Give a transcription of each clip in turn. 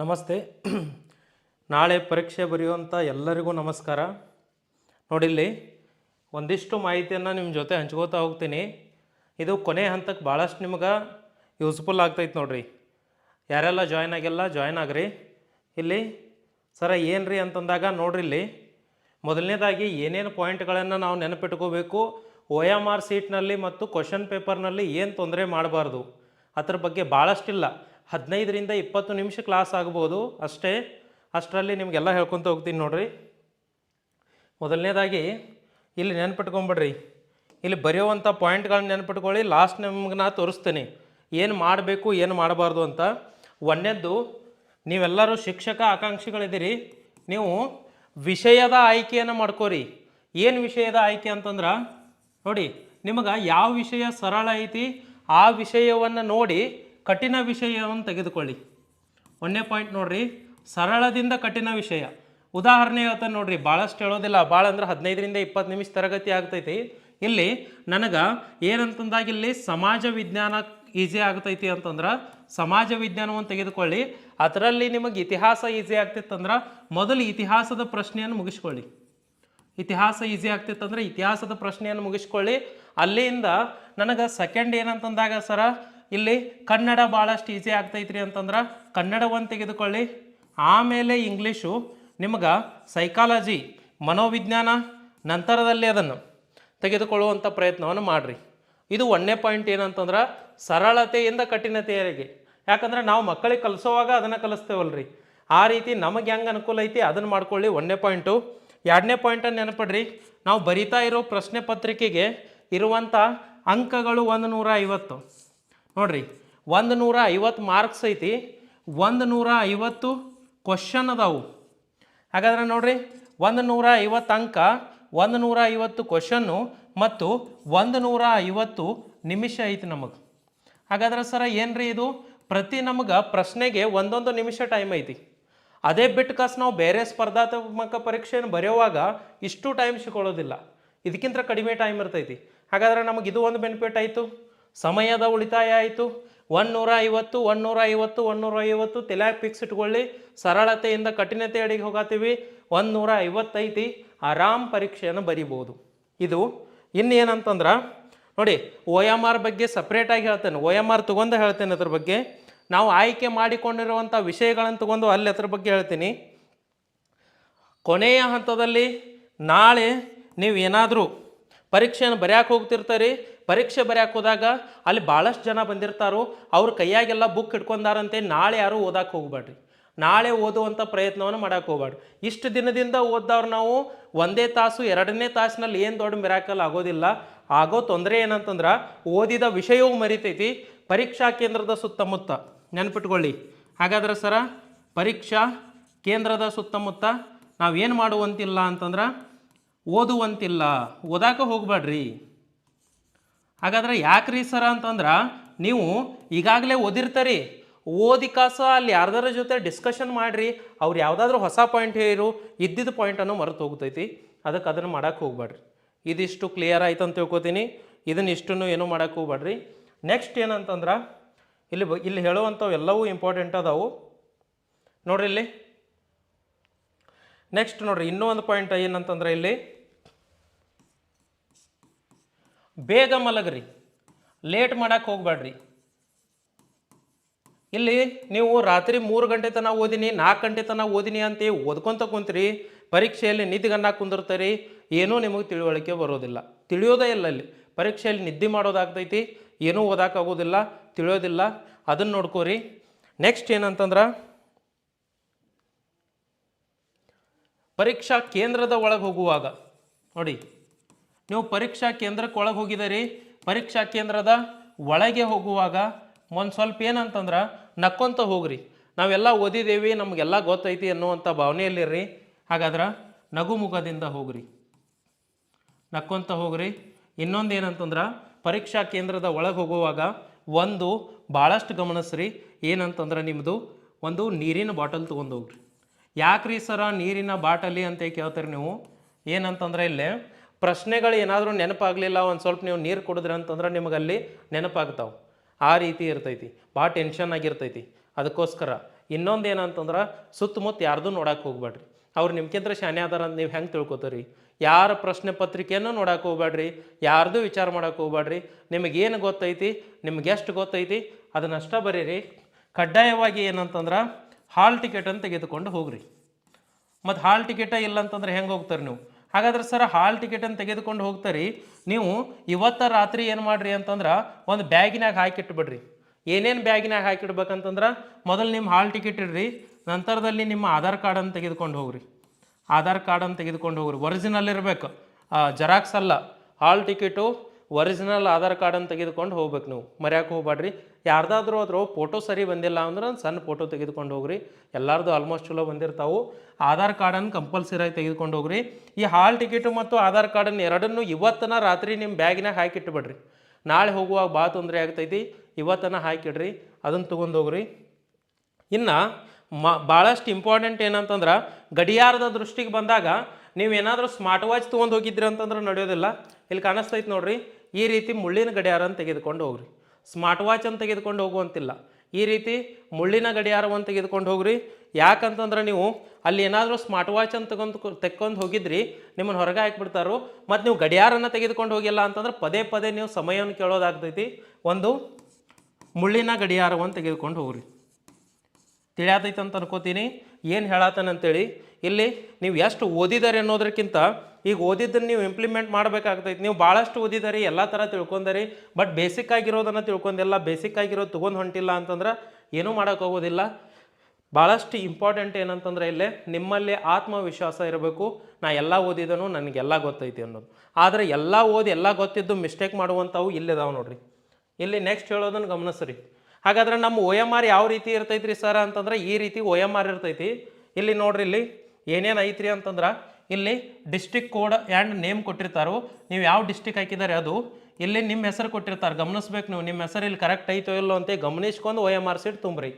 ನಮಸ್ತೆ. ನಾಳೆ ಪರೀಕ್ಷೆ ಬರೆಯುವಂಥ ಎಲ್ಲರಿಗೂ ನಮಸ್ಕಾರ. ನೋಡಿಲ್ಲಿ, ಒಂದಿಷ್ಟು ಮಾಹಿತಿಯನ್ನು ನಿಮ್ಮ ಜೊತೆ ಹಂಚ್ಕೋತಾ ಹೋಗ್ತೀನಿ. ಇದು ಕೊನೆ ಹಂತಕ್ಕೆ ಭಾಳಷ್ಟು ನಿಮ್ಗೆ ಯೂಸ್ಫುಲ್ ಆಗ್ತೈತೆ ನೋಡಿರಿ. ಯಾರೆಲ್ಲ ಜಾಯ್ನ್ ಆಗಿಲ್ಲ ಜಾಯ್ನ್ ಆಗ್ರಿ. ಇಲ್ಲಿ, ಸರ ಏನು ರೀ ಅಂತಂದಾಗ ನೋಡ್ರಿ ಇಲ್ಲಿ ಮೊದಲನೇದಾಗಿ ಏನೇನು ಪಾಯಿಂಟ್ಗಳನ್ನು ನಾವು ನೆನಪಿಟ್ಕೋಬೇಕು ಒ ಎಂ ಆರ್ ಸೀಟ್ನಲ್ಲಿ ಮತ್ತು ಕ್ವಶನ್ ಪೇಪರ್ನಲ್ಲಿ ಏನು ತೊಂದರೆ ಮಾಡಬಾರ್ದು, ಅದ್ರ ಬಗ್ಗೆ ಭಾಳಷ್ಟಿಲ್ಲ ಹದಿನೈದರಿಂದ ಇಪ್ಪತ್ತು ನಿಮಿಷ ಕ್ಲಾಸ್ ಆಗ್ಬೋದು. ಅಷ್ಟೇ, ಅಷ್ಟರಲ್ಲಿ ನಿಮಗೆಲ್ಲ ಹೇಳ್ಕೊತ ಹೋಗ್ತೀನಿ ನೋಡ್ರಿ. ಮೊದಲನೇದಾಗಿ, ಇಲ್ಲಿ ನೆನ್ಪಿಟ್ಕೊಂಬಿಡ್ರಿ. ಇಲ್ಲಿ ಬರೆಯುವಂಥ ಪಾಯಿಂಟ್ಗಳನ್ನ ನೆನ್ಪಿಟ್ಕೊಳ್ಳಿ ಲಾಸ್ಟ್ ನಿಮ್ಗೆ ನಾ ತೋರಿಸ್ತೀನಿ. ಏನು ಮಾಡಬೇಕು, ಏನು ಮಾಡಬಾರ್ದು ಅಂತ. ಒಂದನೇದ್ದು, ನೀವೆಲ್ಲರೂ ಶಿಕ್ಷಕ ಆಕಾಂಕ್ಷಿಗಳಿದ್ದೀರಿ. ನೀವು ವಿಷಯದ ಆಯ್ಕೆಯನ್ನು ಮಾಡ್ಕೋರಿ. ಏನು ವಿಷಯದ ಆಯ್ಕೆ ಅಂತಂದ್ರೆ, ನೋಡಿ, ನಿಮಗೆ ಯಾವ ವಿಷಯ ಸರಳ ಐತಿ, ಆ ವಿಷಯವನ್ನು ನೋಡಿ ಕಠಿಣ ವಿಷಯವನ್ನು ತೆಗೆದುಕೊಳ್ಳಿ. ಒಂದನೇ ಪಾಯಿಂಟ್ ನೋಡ್ರಿ, ಸರಳದಿಂದ ಕಠಿಣ ವಿಷಯ. ಉದಾಹರಣೆ ಹೇಳ್ತಾನೆ ನೋಡ್ರಿ ಭಾಳಷ್ಟು ಹೇಳೋದಿಲ್ಲ ಭಾಳ ಅಂದ್ರೆ ಹದಿನೈದರಿಂದ ಇಪ್ಪತ್ತು ನಿಮಿಷ ತರಗತಿ ಆಗ್ತೈತಿ. ಇಲ್ಲಿ ನನಗೆ ಏನಂತಂದಾಗ ಇಲ್ಲಿ ಸಮಾಜ ವಿಜ್ಞಾನ ಈಸಿ ಆಗ್ತೈತಿ ಅಂತಂದ್ರೆ, ಸಮಾಜ ವಿಜ್ಞಾನವನ್ನು ತೆಗೆದುಕೊಳ್ಳಿ. ಅದರಲ್ಲಿ ನಿಮಗೆ ಇತಿಹಾಸ ಈಸಿ ಆಗ್ತಿತ್ತಂದ್ರೆ ಮೊದಲು ಇತಿಹಾಸದ ಪ್ರಶ್ನೆಯನ್ನು ಮುಗಿಸ್ಕೊಳ್ಳಿ. ಇತಿಹಾಸ ಈಸಿ ಆಗ್ತಿತ್ತಂದ್ರೆ ಇತಿಹಾಸದ ಪ್ರಶ್ನೆಯನ್ನು ಮುಗಿಸ್ಕೊಳ್ಳಿ. ಅಲ್ಲಿಂದ ನನಗೆ ಸೆಕೆಂಡ್ ಏನಂತಂದಾಗ, ಸರ ಇಲ್ಲಿ ಕನ್ನಡ ಭಾಳಷ್ಟು ಈಸಿ ಆಗ್ತೈತ್ರಿ ಅಂತಂದ್ರೆ ಕನ್ನಡವನ್ನು ತೆಗೆದುಕೊಳ್ಳಿ. ಆಮೇಲೆ ಇಂಗ್ಲೀಷು ನಿಮ್ಗೆ ಸೈಕಾಲಜಿ ಮನೋವಿಜ್ಞಾನ, ನಂತರದಲ್ಲಿ ಅದನ್ನು ತೆಗೆದುಕೊಳ್ಳುವಂಥ ಪ್ರಯತ್ನವನ್ನು ಮಾಡಿರಿ. ಇದು ಒಂದನೇ ಪಾಯಿಂಟ್ ಏನಂತಂದ್ರೆ ಸರಳತೆಯಿಂದ ಕಠಿಣತೆಯರಿಗೆ. ಯಾಕಂದ್ರೆ ನಾವು ಮಕ್ಕಳಿಗೆ ಕಲಿಸೋವಾಗ ಅದನ್ನು ಕಲಿಸ್ತೇವಲ್ರಿ. ಆ ರೀತಿ ನಮಗೆ ಹೆಂಗೆ ಅನುಕೂಲ ಐತಿ ಅದನ್ನು ಮಾಡ್ಕೊಳ್ಳಿ ಒಂದನೇ ಪಾಯಿಂಟು. ಎರಡನೇ ಪಾಯಿಂಟನ್ನು ನೆನಪಡ್ರಿ. ನಾವು ಬರಿತಾ ಇರೋ ಪ್ರಶ್ನೆ ಪತ್ರಿಕೆಗೆ ಇರುವಂಥ ಅಂಕಗಳು ಒಂದು ನೂರ ಐವತ್ತು. ನೋಡ್ರಿ ಒಂದು ನೂರ ಐವತ್ತು ಮಾರ್ಕ್ಸ್ ಐತಿ ಒಂದು ನೂರ ಐವತ್ತು ಕ್ವಶನ್ ಅದಾವು. ಹಾಗಾದ್ರೆ ನೋಡ್ರಿ ಒಂದು ನೂರ ಐವತ್ತು ಅಂಕ ಒಂದು ನೂರ ಐವತ್ತು ಕ್ವಶನ್ನು ಮತ್ತು ಒಂದು ನೂರ ಐವತ್ತು ನಿಮಿಷ ಐತಿ ನಮಗೆ. ಹಾಗಾದ್ರೆ ಸರ ಏನ್ರಿ ಇದು? ಪ್ರತಿ ನಮ್ಗೆ ಪ್ರಶ್ನೆಗೆ ಒಂದೊಂದು ನಿಮಿಷ ಟೈಮ್ ಐತಿ. ಅದೇ ಬಿಟ್ಟು ಕಾಸು ನಾವು ಬೇರೆ ಸ್ಪರ್ಧಾತ್ಮಕ ಪರೀಕ್ಷೆಯನ್ನು ಬರೆಯುವಾಗ ಇಷ್ಟು ಟೈಮ್ ಸಿಕ್ಕೊಳ್ಳೋದಿಲ್ಲ. ಇದಕ್ಕಿಂತ ಕಡಿಮೆ ಟೈಮ್ ಇರ್ತೈತಿ. ಹಾಗಾದ್ರೆ ನಮಗೆ ಇದು ಒಂದು ಬೆನಿಫಿಟ್ ಆಯಿತು. ಸಮಯದ ಉಳಿತಾಯ ಆಯಿತು. ಒನ್ನೂರ ಐವತ್ತು ಒನ್ನೂರ ಐವತ್ತು ಒನ್ನೂರ ಐವತ್ತು ತಲೆಯಾಗ ಫಿಕ್ಸ್ ಇಟ್ಕೊಳ್ಳಿ. ಸರಳತೆಯಿಂದ ಕಠಿಣತೆ ಅಡಿಗೆ ಹೋಗತ್ತೀವಿ ಒಂದು ನೂರ ಐವತ್ತೈತಿ ಆರಾಮ್ ಪರೀಕ್ಷೆಯನ್ನು ಬರಿಬೋದು. ಇದು ಇನ್ನೇನಂತಂದ್ರೆ, ನೋಡಿ ಓ ಎಂ ಆರ್ ಬಗ್ಗೆ ಸಪ್ರೇಟಾಗಿ ಹೇಳ್ತೇನೆ. ಓ ಎಂ ಆರ್ ತೊಗೊಂಡು ಹೇಳ್ತೇನೆ ಅದ್ರ ಬಗ್ಗೆ. ನಾವು ಆಯ್ಕೆ ಮಾಡಿಕೊಂಡಿರುವಂಥ ವಿಷಯಗಳನ್ನು ತಗೊಂಡು ಅಲ್ಲಿ ಅದ್ರ ಬಗ್ಗೆ ಹೇಳ್ತೀನಿ. ಕೊನೆಯ ಹಂತದಲ್ಲಿ ನಾಳೆ ನೀವು ಏನಾದರೂ ಪರೀಕ್ಷೆಯನ್ನು ಬರೆಯಕ್ಕೆ ಹೋಗ್ತಿರ್ತಾರೆ. ಪರೀಕ್ಷೆ ಬರೆಯಕ್ಕೆ ಹೋದಾಗ ಅಲ್ಲಿ ಭಾಳಷ್ಟು ಜನ ಬಂದಿರ್ತಾರೋ, ಅವ್ರ ಕೈಯಾಗೆಲ್ಲ ಬುಕ್ ಇಟ್ಕೊಂಡಾರಂತೆ, ನಾಳೆ ಯಾರೂ ಓದಕ್ಕೆ ಹೋಗ್ಬೇಡ್ರಿ ನಾಳೆ ಓದುವಂಥ ಪ್ರಯತ್ನವನ್ನು ಮಾಡಕ್ಕೆ ಹೋಗ್ಬೇಡ್ರಿ ಇಷ್ಟು ದಿನದಿಂದ ಓದ್ದವ್ರು ನಾವು ಒಂದೇ ತಾಸು, ಎರಡನೇ ತಾಸಿನಲ್ಲಿ ಏನು ದೊಡ್ಡ ಮಿರಾಕಲ್ ಆಗೋದಿಲ್ಲ. ಆಗೋ ತೊಂದರೆ ಏನಂತಂದ್ರೆ, ಓದಿದ ವಿಷಯವೂ ಮರಿತೈತಿ, ಪರೀಕ್ಷಾ ಕೇಂದ್ರದ ಸುತ್ತಮುತ್ತ. ನೆನ್ಪಿಟ್ಕೊಳ್ಳಿ. ಹಾಗಾದ್ರೆ ಸರ, ಪರೀಕ್ಷಾ ಕೇಂದ್ರದ ಸುತ್ತಮುತ್ತ ನಾವೇನು ಮಾಡುವಂತಿಲ್ಲ ಅಂತಂದ್ರೆ, ಓದುವಂತಿಲ್ಲ. ಓದಾಕ ಹೋಗ್ಬೇಡ್ರಿ ಹಾಗಾದ್ರೆ ರೀ ಸರ ಅಂತಂದ್ರೆ ನೀವು ಈಗಾಗಲೇ ಓದಿರ್ತೀರಿ. ಓದಿ ಕಾಸ ಅಲ್ಲಿ ಯಾರ್ದಾರ ಜೊತೆ ಡಿಸ್ಕಷನ್ ಮಾಡಿರಿ, ಅವ್ರು ಯಾವುದಾದ್ರೂ ಹೊಸ ಪಾಯಿಂಟ್ ಹೇಳಿರು ಇದ್ದಿದ್ದ ಪಾಯಿಂಟನ್ನು ಮರೆತು ಹೋಗ್ತೈತಿ. ಅದಕ್ಕೆ ಅದನ್ನು ಮಾಡೋಕ್ಕೆ ಹೋಗ್ಬೇಡ್ರಿ ಇದಿಷ್ಟು ಕ್ಲಿಯರ್ ಆಯ್ತು ಅಂತ ತಿಳ್ಕೊತೀನಿ. ಇದನ್ನ ಇಷ್ಟನ್ನು ಏನೂ ಮಾಡೋಕ್ಕೆ ಹೋಗ್ಬೇಡ್ರಿ ನೆಕ್ಸ್ಟ್ ಏನಂತಂದ್ರೆ, ಇಲ್ಲಿ ಬ, ಇಲ್ಲಿ ಹೇಳುವಂಥವು ಎಲ್ಲವೂ ಇಂಪಾರ್ಟೆಂಟ್ ಅದಾವು. ನೋಡ್ರಿ ಇಲ್ಲಿ. ನೆಕ್ಸ್ಟ್ ನೋಡ್ರಿ, ಇನ್ನೂ ಒಂದು ಪಾಯಿಂಟ್ ಏನಂತಂದ್ರೆ ಇಲ್ಲಿ. ಬೇಗ ಮಲಗ್ರಿ. ಲೇಟ್ ಮಾಡಕ್ಕೆ ಹೋಗ್ಬೇಡ್ರಿ ಇಲ್ಲಿ ನೀವು ರಾತ್ರಿ ಮೂರು ಗಂಟೆ ತನಕ ಓದಿನಿ, ನಾಲ್ಕು ಗಂಟೆ ತನಕ ಓದಿನಿ ಅಂತ ಓದ್ಕೊಂತ ಕುಂತ್ರಿ, ಪರೀಕ್ಷೆಯಲ್ಲಿ ನಿದ್ದಿಗನ್ನ ಕುಂದಿರ್ತೀರಿ, ಏನೂ ನಿಮಗೆ ತಿಳುವಳಿಕೆ ಬರೋದಿಲ್ಲ. ತಿಳಿಯೋದೇ ಇಲ್ಲ ಅಲ್ಲಿ. ಪರೀಕ್ಷೆಯಲ್ಲಿ ನಿದ್ದೆ ಮಾಡೋದಾಗ್ತೈತಿ, ಏನೂ ಓದಾಕಾಗೋದಿಲ್ಲ ತಿಳಿಯೋದಿಲ್ಲ. ಅದನ್ನು ನೋಡ್ಕೋರಿ. ನೆಕ್ಸ್ಟ್ ಏನಂತಂದ್ರೆ, ಪರೀಕ್ಷಾ ಕೇಂದ್ರದ ಒಳಗೆ ಹೋಗುವಾಗ, ನೋಡಿ. ನೀವು ಪರೀಕ್ಷಾ ಕೇಂದ್ರಕ್ಕೆ ಒಳಗೆ ಹೋಗಿದ್ದೀರಿ ಪರೀಕ್ಷಾ ಕೇಂದ್ರದ ಒಳಗೆ ಹೋಗುವಾಗ ಒಂದು ಸ್ವಲ್ಪ ಏನಂತಂದ್ರೆ ನಕ್ಕೊಂತ ಹೋಗ್ರಿ. ನಾವೆಲ್ಲ ಓದಿದ್ದೇವೆ ನಮಗೆಲ್ಲ ಗೊತ್ತೈತಿ ಅನ್ನುವಂಥ ಭಾವನೆಯಲ್ಲಿರ್ರಿ. ಹಾಗಾದ್ರೆ ನಗುಮುಖದಿಂದ ಹೋಗ್ರಿ. ನಕ್ಕೊಂತ ಹೋಗ್ರಿ. ಇನ್ನೊಂದು ಏನಂತಂದ್ರೆ ಪರೀಕ್ಷಾ ಕೇಂದ್ರದ ಒಳಗೆ ಹೋಗುವಾಗ ಒಂದು ಭಾಳಷ್ಟು ಗಮನಿಸ್ರಿ. ಏನಂತಂದ್ರೆ ನಿಮ್ಮದು ಒಂದು ನೀರಿನ ಬಾಟಲ್ ತೊಗೊಂಡು ಹೋಗ್ರಿ. ಯಾಕ್ರಿ ಸರ ನೀರಿನ ಬಾಟಲಿ ಅಂತ ಕೇಳ್ತೀರಿ ನೀವು? ಏನಂತಂದ್ರೆ ಇಲ್ಲೇ ಪ್ರಶ್ನೆಗಳು ಏನಾದರೂ ನೆನಪಾಗಲಿಲ್ಲ, ಒಂದು ಸ್ವಲ್ಪ ನೀವು ನೀರು ಕುಡಿದ್ರೆ ಅಂತಂದ್ರೆ ನಿಮಗಲ್ಲಿ ನೆನಪಾಗ್ತಾವೆ. ಆ ರೀತಿ ಇರ್ತೈತಿ ಭಾಳ ಟೆನ್ಷನ್ ಆಗಿರ್ತೈತಿ. ಅದಕ್ಕೋಸ್ಕರ ಇನ್ನೊಂದು ಏನಂತಂದ್ರೆ ಸುತ್ತಮುತ್ತ ಯಾರ್ದು ನೋಡಕ್ಕೆ ಹೋಗ್ಬೇಡ್ರಿ ಅವ್ರು ನಿಮ್ಗಿಂತ ಶಾನೆ ಅದಾರ ಅಂತ ನೀವು ಹೆಂಗೆ ತಿಳ್ಕೊತೀರಿ? ಯಾರ ಪ್ರಶ್ನೆ ಪತ್ರಿಕೆಯನ್ನು ನೋಡಕ್ಕೆ ಹೋಗ್ಬೇಡ್ರಿ ಯಾರ್ದು ವಿಚಾರ ಮಾಡೋಕೆ ಹೋಗ್ಬೇಡ್ರಿ ನಿಮಗೇನು ಗೊತ್ತೈತಿ, ನಿಮ್ಗೆ ಎಷ್ಟು ಗೊತ್ತೈತಿ, ಅದನ್ನಷ್ಟ ಬರೀರಿ. ಕಡ್ಡಾಯವಾಗಿ ಏನಂತಂದ್ರೆ ಹಾಲ್ ಟಿಕೆಟನ್ನು ತೆಗೆದುಕೊಂಡು ಹೋಗ್ರಿ. ಮತ್ತು ಹಾಲ್ ಟಿಕೆಟ ಇಲ್ಲ ಅಂತಂದ್ರೆ ಹೆಂಗೆ ಹೋಗ್ತಾರೆ ನೀವು? ಹಾಗಾದ್ರೆ ಸರ್ ಹಾಲ್ ಟಿಕೆಟನ್ನು ತೆಗೆದುಕೊಂಡು ಹೋಗ್ತಾರೆ. ನೀವು ಇವತ್ತ ರಾತ್ರಿ ಏನು ಮಾಡ್ರಿ ಅಂತಂದ್ರೆ ಒಂದು ಬ್ಯಾಗಿನಾಗ ಹಾಕಿಟ್ಬಿಡ್ರಿ. ಏನೇನು ಬ್ಯಾಗಿನಾಗ ಹಾಕಿಡ್ಬೇಕಂತಂದ್ರೆ ಮೊದಲು ನಿಮ್ಮ ಹಾಲ್ ಟಿಕೆಟ್ ಇಡ್ರಿ, ನಂತರದಲ್ಲಿ ನಿಮ್ಮ ಆಧಾರ್ ಕಾರ್ಡನ್ನು ತೆಗೆದುಕೊಂಡು ಹೋಗ್ರಿ. ಆಧಾರ್ ಕಾರ್ಡನ್ನು ತೆಗೆದುಕೊಂಡು ಹೋಗ್ರಿ. ಒರಿಜಿನಲ್ ಇರಬೇಕು. ಜೆರಾಕ್ಸ್ ಅಲ್ಲ. ಹಾಲ್ ಟಿಕೆಟು ಒರಿಜಿನಲ್ ಆಧಾರ್ ಕಾರ್ಡನ್ನು ತೆಗೆದುಕೊಂಡು ಹೋಗ್ಬೇಕು ನೀವು. ಮರ್ಯಾಕೆ ಹೋಗ್ಬೇಡ್ರಿ. ಯಾರ್ದಾದ್ರೂ ಅದ್ರ ಫೋಟೋ ಸರಿ ಬಂದಿಲ್ಲ ಅಂದ್ರೆ ಸಣ್ಣ ಫೋಟೋ ತೆಗೆದುಕೊಂಡು ಹೋಗ್ರಿ. ಎಲ್ಲರದು ಆಲ್ಮೋಸ್ಟ್ ಚಲೋ ಬಂದಿರ್ತಾವು. ಆಧಾರ್ ಕಾರ್ಡನ್ನು ಕಂಪಲ್ಸರಿಯಾಗಿ ತೆಗೆದುಕೊಂಡು ಹೋಗ್ರಿ. ಈ ಹಾಲ್ ಟಿಕೆಟು ಮತ್ತು ಆಧಾರ್ ಕಾರ್ಡನ್ನು ಎರಡನ್ನೂ ಇವತ್ತನ ರಾತ್ರಿ ನಿಮ್ಮ ಬ್ಯಾಗಿನಾಗ ಹಾಕಿಟ್ಬಿಡ್ರಿ ನಾಳೆ ಹೋಗುವಾಗ ಭಾಳ ತೊಂದರೆ ಆಗ್ತೈತಿ. ಇವತ್ತನ ಹಾಕಿಡ್ರಿ ಅದನ್ನು ತೊಗೊಂಡು ಹೋಗ್ರಿ. ಇನ್ನು ಮ ಭಾಳಷ್ಟು ಇಂಪಾರ್ಟೆಂಟ್ ಏನಂತಂದ್ರೆ ಗಡಿಯಾರದ ದೃಷ್ಟಿಗೆ ಬಂದಾಗ ನೀವು ಏನಾದರೂ ಸ್ಮಾರ್ಟ್ ವಾಚ್ ತೊಗೊಂಡು ಹೋಗಿದ್ರಿ ಅಂತಂದ್ರೆ ನಡೆಯೋದಿಲ್ಲ. ಇಲ್ಲಿ ಕಾಣಿಸ್ತೈತೆ ನೋಡ್ರಿ. ಈ ರೀತಿ ಮುಳ್ಳಿನ ಗಡಿಯಾರನ್ನು ತೆಗೆದುಕೊಂಡು ಹೋಗ್ರಿ. ಸ್ಮಾರ್ಟ್ ವಾಚನ್ನು ತೆಗೆದುಕೊಂಡು ಹೋಗುವಂತಿಲ್ಲ ಈ ರೀತಿ ಮುಳ್ಳಿನ ಗಡಿಯಾರವನ್ನು ತೆಗೆದುಕೊಂಡು ಹೋಗ್ರಿ. ಯಾಕಂತಂದ್ರೆ ನೀವು ಅಲ್ಲಿ ಏನಾದರೂ ಸ್ಮಾರ್ಟ್ ವಾಚನ್ನು ತಗೊಂಡು ತೆಕ್ಕೊಂಡು ಹೋಗಿದ್ರಿ, ನಿಮ್ಮನ್ನು ಹೊರಗೆ ಹಾಕ್ಬಿಡ್ತಾರೆ, ಮತ್ತು ನೀವು ಗಡಿಯಾರನ್ನು ತೆಗೆದುಕೊಂಡು ಹೋಗಿಲ್ಲ ಅಂತಂದ್ರೆ ಪದೇ ಪದೇ ನೀವು ಸಮಯವನ್ನು ಕೇಳೋದಾಗ್ತೈತಿ. ಒಂದು ಮುಳ್ಳಿನ ಗಡಿಯಾರವನ್ನು ತೆಗೆದುಕೊಂಡು ಹೋಗ್ರಿ. ತಿಳಿಯಾತೈತೆ ಅಂತ ಅನ್ಕೋತೀನಿ. ಏನು ಹೇಳತ್ತಾನೆ ಅಂತೇಳಿ, ಇಲ್ಲಿ ನೀವು ಎಷ್ಟು ಓದಿದಾರೆ ಅನ್ನೋದಕ್ಕಿಂತ ಈಗ ಓದಿದ್ದನ್ನು ನೀವು ಇಂಪ್ಲಿಮೆಂಟ್ ಮಾಡಬೇಕಾಗ್ತೈತಿ. ನೀವು ಭಾಳಷ್ಟು ಓದಿದಾರಿ, ಎಲ್ಲ ಥರ ತಿಳ್ಕೊಂಡರಿ ಬಟ್ ಬೇಸಿಕ್ ಆಗಿರೋದನ್ನು ತಿಳ್ಕೊಂಡಿಲ್ಲ ಬೇಸಿಕ್ ಆಗಿರೋದು ತೊಗೊಂಡು ಹೊಂಟಿಲ್ಲ ಅಂತಂದ್ರೆ ಏನೂ ಮಾಡೋಕ್ಕಾಗೋದಿಲ್ಲ ಭಾಳಷ್ಟು ಇಂಪಾರ್ಟೆಂಟ್ ಏನಂತಂದ್ರೆ ಇಲ್ಲೇ ನಿಮ್ಮಲ್ಲಿ ಆತ್ಮವಿಶ್ವಾಸ ಇರಬೇಕು. ನಾ ಎಲ್ಲ ಓದಿದನು, ನನಗೆಲ್ಲ ಗೊತ್ತೈತಿ ಅನ್ನೋದು. ಆದರೆ ಎಲ್ಲ ಓದಿ, ಎಲ್ಲ ಗೊತ್ತಿದ್ದು ಮಿಸ್ಟೇಕ್ ಮಾಡುವಂಥವು ಇಲ್ಲಿದಾವೆ ನೋಡ್ರಿ. ಇಲ್ಲಿ ನೆಕ್ಸ್ಟ್ ಹೇಳೋದನ್ನು ಗಮನಿಸ್ರಿ. ಹಾಗಾದ್ರೆ ನಮ್ಮ ಒ ಎಂ ಆರ್ ಯಾವ ರೀತಿ ಇರ್ತೈತ್ರಿ ಸರ್ ಅಂತಂದ್ರೆ ಈ ರೀತಿ ಒ ಎಂ ಆರ್ ಇರ್ತೈತಿ. ಇಲ್ಲಿ ನೋಡ್ರಿ ಇಲ್ಲಿ ಏನೇನು ಐತ್ರಿ ಅಂತಂದ್ರೆ ಇಲ್ಲಿ ಡಿಸ್ಟಿಕ್ ಕೋಡ್ ಆ್ಯಂಡ್ ನೇಮ್ ಕೊಟ್ಟಿರ್ತಾರೋ, ನೀವು ಯಾವ ಡಿಸ್ಟಿಕ್ ಹಾಕಿದ್ದಾರೆ ಅದು, ಇಲ್ಲಿ ನಿಮ್ಮ ಹೆಸರು ಕೊಟ್ಟಿರ್ತಾರೆ. ಗಮನಿಸ್ಬೇಕು ನೀವು, ನಿಮ್ಮ ಹೆಸರು ಇಲ್ಲಿ ಕರೆಕ್ಟ್ ಐತೋ ಇಲ್ಲೋ ಅಂತ ಗಮನಿಸ್ಕೊಂಡು ಒ ಎಂ ಆರ್ ಸೀಟ್ ತುಂಬ್ರಿ.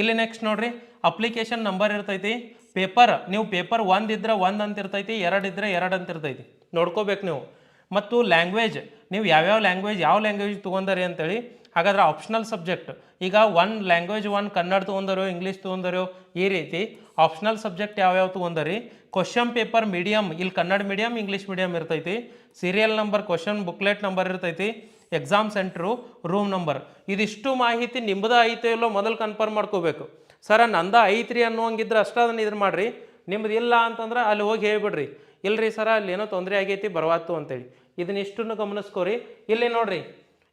ಇಲ್ಲಿ ನೆಕ್ಸ್ಟ್ ನೋಡ್ರಿ ಅಪ್ಲಿಕೇಶನ್ ನಂಬರ್ ಇರ್ತೈತಿ. ಪೇಪರ್ ನೀವು ಪೇಪರ್ ಒಂದು ಇದ್ರೆ ಒಂದು ಅಂತ ಇರ್ತೈತಿ, ಎರಡು ಇದ್ರೆ ಎರಡು ಅಂತ ಇರ್ತೈತಿ. ನೋಡ್ಕೋಬೇಕು ನೀವು. ಮತ್ತು ಲ್ಯಾಂಗ್ವೇಜ್ ನೀವು ಯಾವ್ಯಾವ ಲ್ಯಾಂಗ್ವೇಜ್ ಯಾವ ಲ್ಯಾಂಗ್ವೇಜ್ ತೊಗೊಂಡರಿ ಅಂತೇಳಿ ಹಾಗಾದ್ರೆ ಆಪ್ಷನಲ್ ಸಬ್ಜೆಕ್ಟ್ ಈಗ ಒನ್ ಲ್ಯಾಂಗ್ವೇಜ್ ಒನ್ ಕನ್ನಡ ತೊಗೊಂಡರು ಇಂಗ್ಲೀಷ್ ತೊಗೊಂಡರು, ಈ ರೀತಿ ಆಪ್ಷನಲ್ ಸಬ್ಜೆಕ್ಟ್ ಯಾವ್ಯಾವ ತೊಗೊಂಡರಿ? ಕ್ವಶನ್ ಪೇಪರ್ ಮೀಡಿಯಮ್ ಇಲ್ಲಿ ಕನ್ನಡ ಮೀಡಿಯಮ್ ಇಂಗ್ಲೀಷ್ ಮೀಡಿಯಮ್ ಇರ್ತೈತಿ. Serial number question booklet number ಇರ್ತೈತಿ. ಎಕ್ಸಾಮ್ ಸೆಂಟ್ರು ರೂಮ್ ನಂಬರ್ ಇದಿಷ್ಟು ಮಾಹಿತಿ ನಿಮ್ಮದ ಐತೆ ಇಲ್ಲೋ ಮೊದಲು ಕನ್ಫರ್ಮ್ ಮಾಡ್ಕೋಬೇಕು. ಸರ, ನಂದ ಐತ್ರಿ ಅನ್ನೋಂಗಿದ್ರೆ ಅಷ್ಟೇ ಅದನ್ನು ಇದ್ರ ಮಾಡಿರಿ. ನಿಮ್ದು ಇಲ್ಲ ಅಂತಂದ್ರೆ ಅಲ್ಲಿ ಹೋಗಿ ಹೇಳ್ಬಿಡ್ರಿ. ಇಲ್ರಿ ಸರ ಅಲ್ಲಿ ಏನೋ ತೊಂದರೆ ಆಗೈತಿ, ಬರವಾತು ಅಂತೇಳಿ. ಇದನ್ನಿಷ್ಟನ್ನು ಗಮನಿಸ್ಕೋರಿ. ಇಲ್ಲಿ ನೋಡ್ರಿ.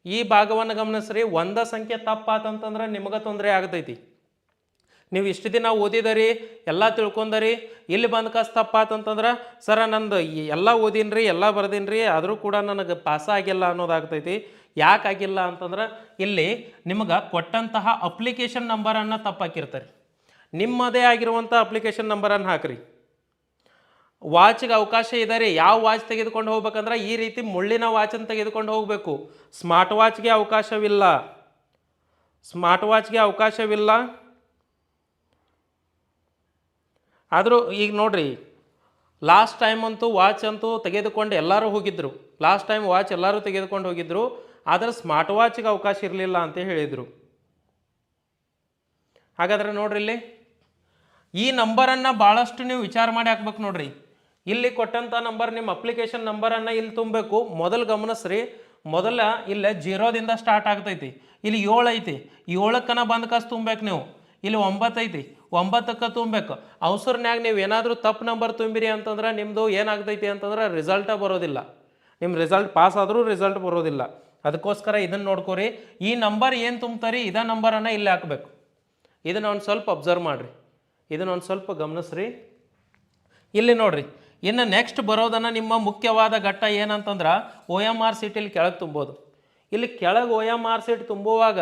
ಈ ಭಾಗವನ್ನು ಗಮನಿಸ್ರಿ, ಒಂದ ಸಂಖ್ಯೆ ತಪ್ಪಾತಂತಂದ್ರೆ ನಿಮಗೆ ತೊಂದರೆ ಆಗ್ತೈತಿ. ನೀವು ಇಷ್ಟು ದಿನ ಓದಿದರಿ, ಎಲ್ಲ ತಿಳ್ಕೊಂಡರಿ, ಇಲ್ಲಿ ಬಂದ ಕಾಸು ತಪ್ಪಾತಂತಂದ್ರೆ, ಸರ ನಂದು ಎಲ್ಲ ಎಲ್ಲ ಓದಿನ್ರಿ, ಎಲ್ಲ ಬರ್ದೀನಿ ಆದರೂ ಕೂಡ ನನಗೆ ಪಾಸ ಆಗಿಲ್ಲ ಅನ್ನೋದಾಗ್ತೈತಿ ಯಾಕೆ ಆಗಿಲ್ಲ ಅಂತಂದ್ರೆ, ಇಲ್ಲಿ ನಿಮಗೆ ಕೊಟ್ಟಂತಹ ಅಪ್ಲಿಕೇಶನ್ ನಂಬರನ್ನು ತಪ್ಪಾಕಿರ್ತಾರೆ. ನಿಮ್ಮದೇ ಆಗಿರುವಂಥ ಅಪ್ಲಿಕೇಶನ್ ನಂಬರನ್ನು ಹಾಕ್ರಿ. ವಾಚ್ಗೆ ಅವಕಾಶ ಇದೆ ರೀ ಯಾವ ವಾಚ್ ತೆಗೆದುಕೊಂಡು ಹೋಗ್ಬೇಕಂದ್ರೆ ಈ ರೀತಿ ಮುಳ್ಳಿನ ವಾಚನ್ನು ತೆಗೆದುಕೊಂಡು ಹೋಗಬೇಕು. ಸ್ಮಾರ್ಟ್ ವಾಚ್ಗೆ ಅವಕಾಶವಿಲ್ಲ. ಸ್ಮಾರ್ಟ್ ವಾಚ್ಗೆ ಅವಕಾಶವಿಲ್ಲ. ಆದರೂ ಈಗ ನೋಡ್ರಿ, ಲಾಸ್ಟ್ ಟೈಮ್ ಅಂತೂ ವಾಚ್ ಅಂತೂ ತೆಗೆದುಕೊಂಡು ಎಲ್ಲರೂ ಹೋಗಿದ್ದರು ಲಾಸ್ಟ್ ಟೈಮ್ ವಾಚ್ ಎಲ್ಲರೂ ತೆಗೆದುಕೊಂಡು ಹೋಗಿದ್ರು. ಆದರೆ ಸ್ಮಾರ್ಟ್ ವಾಚ್ಗೆ ಅವಕಾಶ ಇರಲಿಲ್ಲ ಅಂತ ಹೇಳಿದರು. ಹಾಗಾದ್ರೆ ನೋಡ್ರಿ ಇಲ್ಲಿ, ಈ ನಂಬರನ್ನು ಭಾಳಷ್ಟು ನೀವು ವಿಚಾರ ಮಾಡಿ ಹಾಕ್ಬೇಕು ನೋಡ್ರಿ. ಇಲ್ಲಿ ಕೊಟ್ಟಂಥ ನಂಬರ್ ನಿಮ್ಮ ಅಪ್ಲಿಕೇಶನ್ ನಂಬರನ್ನು ಇಲ್ಲಿ ತುಂಬಬೇಕು. ಮೊದಲು ಗಮನಿಸ್ರಿ. ಮೊದಲ ಇಲ್ಲೇ ಜೀರೋದಿಂದ ಸ್ಟಾರ್ಟ್ ಆಗ್ತೈತಿ. ಇಲ್ಲಿ ಏಳು ಐತಿ. ಏಳಕ್ಕನ ಬಂದ ಕಾಸು ತುಂಬಬೇಕು ನೀವು. ಇಲ್ಲಿ ಒಂಬತ್ತು ಐತಿ. ಒಂಬತ್ತಕ್ಕೆ ತುಂಬಬೇಕು ಅವಸರ್ನ್ಯಾಗ ನೀವು ಏನಾದರೂ ತಪ್ಪು ನಂಬರ್ ತುಂಬಿರಿ ಅಂತಂದ್ರೆ ನಿಮ್ಮದು ಏನಾಗ್ತೈತಿ ಅಂತಂದ್ರೆ ರಿಸಲ್ಟ ಬರೋದಿಲ್ಲ. ನಿಮ್ಮ ರಿಸಲ್ಟ್ ಪಾಸ್ ಆದರೂ ರಿಸಲ್ಟ್ ಬರೋದಿಲ್ಲ. ಅದಕ್ಕೋಸ್ಕರ ಇದನ್ನು ನೋಡ್ಕೊರಿ. ಈ ನಂಬರ್ ಏನು ತುಂಬ್ತಾರೆ? ಇದೇ ನಂಬರನ್ನು ಇಲ್ಲಿ ಹಾಕಬೇಕು. ಇದನ್ನ ಒಂದು ಸ್ವಲ್ಪ ಅಬ್ಸರ್ವ್ ಮಾಡಿರಿ. ಇದನ್ನ ಒಂದು ಸ್ವಲ್ಪ ಗಮನಿಸ್ರಿ. ಇಲ್ಲಿ ನೋಡ್ರಿ. ಇನ್ನು ನೆಕ್ಸ್ಟ್ ಬರೋದನ್ನು ನಿಮ್ಮ ಮುಖ್ಯವಾದ ಘಟ್ಟ ಏನಂತಂದ್ರೆ ಒ ಎಂ ಆರ್ ಸೀಟಲ್ಲಿ ಕೆಳಗೆ ತುಂಬೋದು. ಇಲ್ಲಿ ಕೆಳಗೆ ಒ ಎಂ ಆರ್ ಸೀಟ್ ತುಂಬುವಾಗ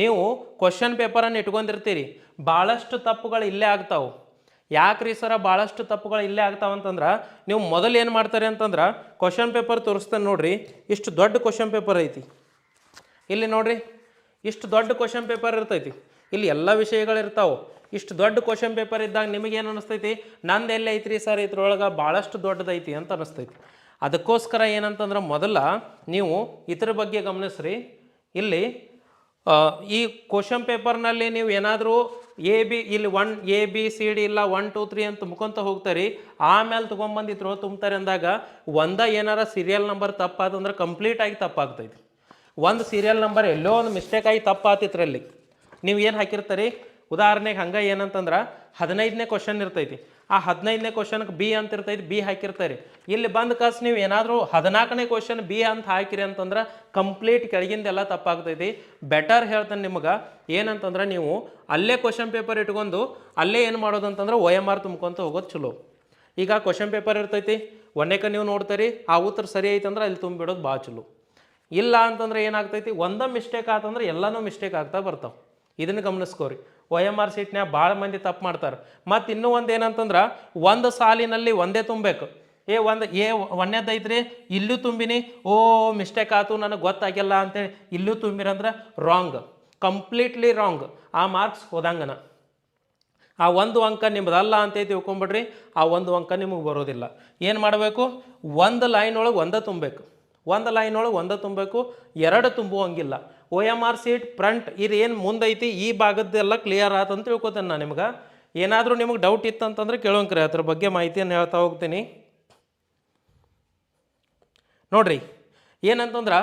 ನೀವು ಕ್ವಶನ್ ಪೇಪರನ್ನು ಇಟ್ಕೊಂಡಿರ್ತೀರಿ. ಭಾಳಷ್ಟು ತಪ್ಪುಗಳು ಇಲ್ಲೇ ಆಗ್ತಾವೆ. ಯಾಕ್ರಿ ಸರ ಭಾಳಷ್ಟು ತಪ್ಪುಗಳು ಇಲ್ಲೇ ಆಗ್ತಾವಂತಂದ್ರೆ ನೀವು ಮೊದಲು ಏನು ಮಾಡ್ತಾರೆ ಅಂತಂದ್ರೆ ಕ್ವಶನ್ ಪೇಪರ್ ತೋರಿಸ್ತೇನೆ ನೋಡಿರಿ. ಇಷ್ಟು ದೊಡ್ಡ ಕ್ವಶನ್ ಪೇಪರ್ ಐತಿ. ಇಲ್ಲಿ ನೋಡ್ರಿ, ಇಷ್ಟು ದೊಡ್ಡ ಕ್ವಶನ್ ಪೇಪರ್ ಇರ್ತೈತಿ. ಇಲ್ಲಿ ಎಲ್ಲ ವಿಷಯಗಳಿರ್ತಾವೆ ಇಷ್ಟು ದೊಡ್ಡ ಕ್ವಶನ್ ಪೇಪರ್ ಇದ್ದಾಗ ನಿಮಗೇನು ಅನಿಸ್ತೈತಿ? ನಂದು ಎಲ್ಲಿ ಐತ್ರಿ ಸರ್ ಇದ್ರೊಳಗೆ ಭಾಳಷ್ಟು ದೊಡ್ಡದೈತಿ ಅಂತ ಅನಿಸ್ತೈತಿ. ಅದಕ್ಕೋಸ್ಕರ ಏನಂತಂದ್ರೆ ಮೊದಲ ನೀವು ಇದ್ರ ಬಗ್ಗೆ ಗಮನಿಸ್ರಿ. ಇಲ್ಲಿ ಈ ಕ್ವಶನ್ ಪೇಪರ್ನಲ್ಲಿ ನೀವು ಏನಾದರೂ ಎ ಬಿ ಇಲ್ಲಿ one A B C D ಇಲ್ಲ ಒನ್ ಟು ತ್ರೀ ಅಂತ ತುಂಬ್ಕೊಂತ ಹೋಗ್ತಾರೆ. ಆಮೇಲೆ ತೊಗೊಂಬಂದು ಇದ್ರೊಳ ತುಂಬ್ತಾರೆ ಅಂದಾಗ ಒಂದ ಏನಾರ ಸೀರಿಯಲ್ ನಂಬರ್ ತಪ್ಪಾದಂದ್ರೆ ಕಂಪ್ಲೀಟ್ ಆಗಿ ತಪ್ಪಾಗ್ತೈತಿ. ಒಂದು ಸೀರಿಯಲ್ ನಂಬರ್ ಎಲ್ಲೋ ಒಂದು ಮಿಸ್ಟೇಕ್ ಆಗಿ ತಪ್ಪಾತಿತ್ರಲ್ಲಿ ನೀವು ಏನು ಹಾಕಿರ್ತೀರಿ? ಉದಾಹರಣೆಗೆ ಹಂಗೆ ಏನಂತಂದ್ರೆ ಹದಿನೈದನೇ ಕ್ವಶನ್ ಇರ್ತೈತಿ. ಆ ಹದಿನೈದನೇ ಕ್ವಶನ್ಗೆ ಬಿ ಅಂತ ಇರ್ತೈತಿ ಬಿ ಹಾಕಿರ್ತಾರೆ. ಇಲ್ಲಿ ಬಂದ ಕಾಸ್ ನೀವು ಏನಾದರೂ ಹದಿನಾಲ್ಕನೇ ಕ್ವಶನ್ ಬಿ ಅಂತ ಹಾಕಿರಿ ಅಂತಂದ್ರೆ ಕಂಪ್ಲೀಟ್ ಕೆಳಗಿಂದೆಲ್ಲ ತಪ್ಪಾಗ್ತೈತಿ. ಬೆಟರ್ ಹೇಳ್ತಾನೆ ನಿಮ್ಗೆ, ಏನಂತಂದ್ರೆ ನೀವು ಅಲ್ಲೇ ಕ್ವಶನ್ ಪೇಪರ್ ಇಟ್ಕೊಂಡು ಅಲ್ಲೇ ಏನು ಮಾಡೋದು ಅಂತಂದ್ರೆ ಒ ಎಂ ಆರ್ ತುಂಬ್ಕೊಂತ ಹೋಗೋದು ಚಲೋ. ಈಗ ಕ್ವಶನ್ ಪೇಪರ್ ಇರ್ತೈತಿ ಒಂದೇಕ ನೀವು ನೋಡ್ತೀರಿ, ಆ ಉತ್ತರ ಸರಿ ಐತಂದ್ರೆ ಅಲ್ಲಿ ತುಂಬಿಡೋದು ಭಾಳ ಚಲೋ. ಇಲ್ಲ ಅಂತಂದ್ರೆ ಏನಾಗ್ತೈತಿ, ಒಂದ ಮಿಸ್ಟೇಕ್ ಆತಂದ್ರೆ ಎಲ್ಲನೂ ಮಿಸ್ಟೇಕ್ ಆಗ್ತಾ ಬರ್ತಾವೆ. ಇದನ್ನು ಗಮನಿಸ್ಕೋರಿ. ಒ ಎಂ ಆರ್ ಸೀಟ್ನ್ಯಾಗ ಭಾಳ ಮಂದಿ ತಪ್ಪು ಮಾಡ್ತಾರೆ. ಮತ್ತು ಇನ್ನೂ ಒಂದು ಏನಂತಂದ್ರೆ, ಒಂದು ಸಾಲಿನಲ್ಲಿ ಒಂದೇ ತುಂಬಬೇಕು. ಏ, ಒಂದು, ಏ ಒಂದೇದ್ದು ಐತ್ರಿ? ಇಲ್ಲೂ ತುಂಬಿನಿ. ಓ ಮಿಸ್ಟೇಕ್ ಆಯ್ತು ನನಗೆ ಗೊತ್ತಾಗಿಲ್ಲ ಅಂತೇಳಿ ಇಲ್ಲೂ ತುಂಬಿರಂದ್ರೆ ರಾಂಗ್ ಕಂಪ್ಲೀಟ್ಲಿ ರಾಂಗ್ ಆ ಮಾರ್ಕ್ಸ್ ಹೋದಂಗನ. ಆ ಒಂದು ಅಂಕ ನಿಮ್ಮದಲ್ಲ ಅಂತ ತಿಳ್ಕೊಂಬಿಡ್ರಿ. ಆ ಒಂದು ಅಂಕ ನಿಮಗೆ ಬರೋದಿಲ್ಲ. ಏನು ಮಾಡಬೇಕು? ಒಂದು ಲೈನ್ ಒಳಗೆ ಒಂದೇ ತುಂಬಬೇಕು. ಒಂದು ಲೈನ್ ಒಳಗೆ ಒಂದೇ ತುಂಬಬೇಕು. ಎರಡು ತುಂಬುವಂಗಿಲ್ಲ. O M R sheet front ಇದು ಏನು ಮುಂದೈತಿ, ಈ ಭಾಗದ್ದೆಲ್ಲ ಕ್ಲಿಯರ್ ಆಯ್ತು ಅಂತ ತಿಳ್ಕೊತೇನೆ ನಾನು ನಿಮ್ಗೆ. ಏನಾದರೂ ನಿಮಗೆ ಡೌಟ್ ಇತ್ತು ಅಂತಂದ್ರೆ ಕೇಳೋಂಕ್ರಿ ಅದ್ರ ಬಗ್ಗೆ ಮಾಹಿತಿಯನ್ನು ಹೇಳ್ತಾ ಹೋಗ್ತೀನಿ. ನೋಡ್ರಿ, ಏನಂತಂದ್ರೆ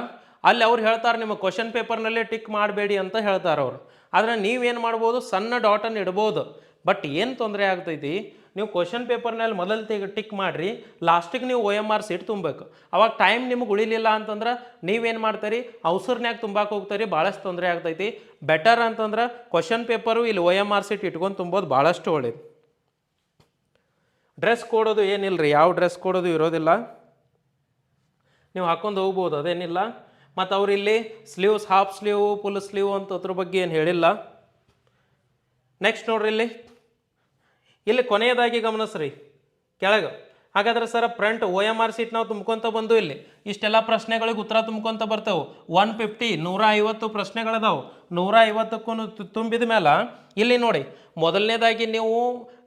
ಅಲ್ಲಿ ಅವ್ರು ಹೇಳ್ತಾರೆ ನಿಮ್ಮ ಕ್ವಶನ್ ಪೇಪರ್ನಲ್ಲೇ ಟಿಕ್ ಮಾಡಬೇಡಿ ಅಂತ ಹೇಳ್ತಾರೆ ಅವರು. ಆದರೆ ನೀವೇನು ಮಾಡ್ಬೋದು, ಸಣ್ಣ ಡಾಟನ್ನು ಇಡ್ಬೋದು. ಬಟ್ ಏನು ತೊಂದರೆ ಆಗ್ತೈತಿ ನೀವು ಕ್ವಶನ್ ಪೇಪರ್ನಲ್ಲಿ ಮೊದಲು ತೆಗೆ ಟಿಕ್ ಮಾಡಿರಿ ಲಾಸ್ಟಿಗೆ ನೀವು ಒ ಎಂ ಆರ್ ಸೀಟ್ ತುಂಬಬೇಕು. ಅವಾಗ ಟೈಮ್ ನಿಮಗೆ ಉಳಿಲಿಲ್ಲ ಅಂತಂದ್ರೆ ನೀವೇನು ಮಾಡ್ತೀರಿ? ಅವಸರ್ನ್ಯಾಗ ತುಂಬಕ್ಕೆ ಹೋಗ್ತಾರೆ ಭಾಳಷ್ಟು ತೊಂದರೆ ಆಗ್ತೈತಿ. ಬೆಟರ್ ಅಂತಂದ್ರೆ ಕ್ವಶನ್ ಪೇಪರು ಇಲ್ಲಿ ಒ ಎಂ ಆರ್ ಸೀಟ್ ಇಟ್ಕೊಂಡು ತುಂಬೋದು ಭಾಳಷ್ಟು ಒಳ್ಳೇದು. ಡ್ರೆಸ್ ಕೊಡೋದು ಏನಿಲ್ಲ ರೀ ಯಾವ ಡ್ರೆಸ್ ಕೊಡೋದು ಇರೋದಿಲ್ಲ. ನೀವು ಹಾಕೊಂಡು ಹೋಗ್ಬೋದು, ಅದೇನಿಲ್ಲ. ಮತ್ತು ಅವ್ರು ಇಲ್ಲಿ sleeves half sleeve full sleeve ಅಂತ ಅದ್ರ ಬಗ್ಗೆ ಏನು ಹೇಳಿಲ್ಲ. ನೆಕ್ಸ್ಟ್ ನೋಡ್ರಿ ಇಲ್ಲಿ. ಇಲ್ಲಿ ಕೊನೆಯದಾಗಿ ಗಮನಿಸ್ರಿ. ಕೆಳಗೆ. ಹಾಗಾದ್ರೆ sir front O M R sheet ನಾವು ತುಂಬ್ಕೊಂತ ಬಂದು ಇಲ್ಲಿ. ಇಷ್ಟೆಲ್ಲ ಪ್ರಶ್ನೆಗಳಿಗೆ ಉತ್ತರ ತುಂಬ್ಕೊಂತ ಬರ್ತವೆ. ಒನ್ ಫಿಫ್ಟಿ ನೂರ ಐವತ್ತು ಪ್ರಶ್ನೆಗಳದಾವು ನೂರ ಐವತ್ತಕ್ಕೂ ತುಂಬಿದ ಮೇಲೆ ಇಲ್ಲಿ ನೋಡಿ. ಮೊದಲನೇದಾಗಿ ನೀವು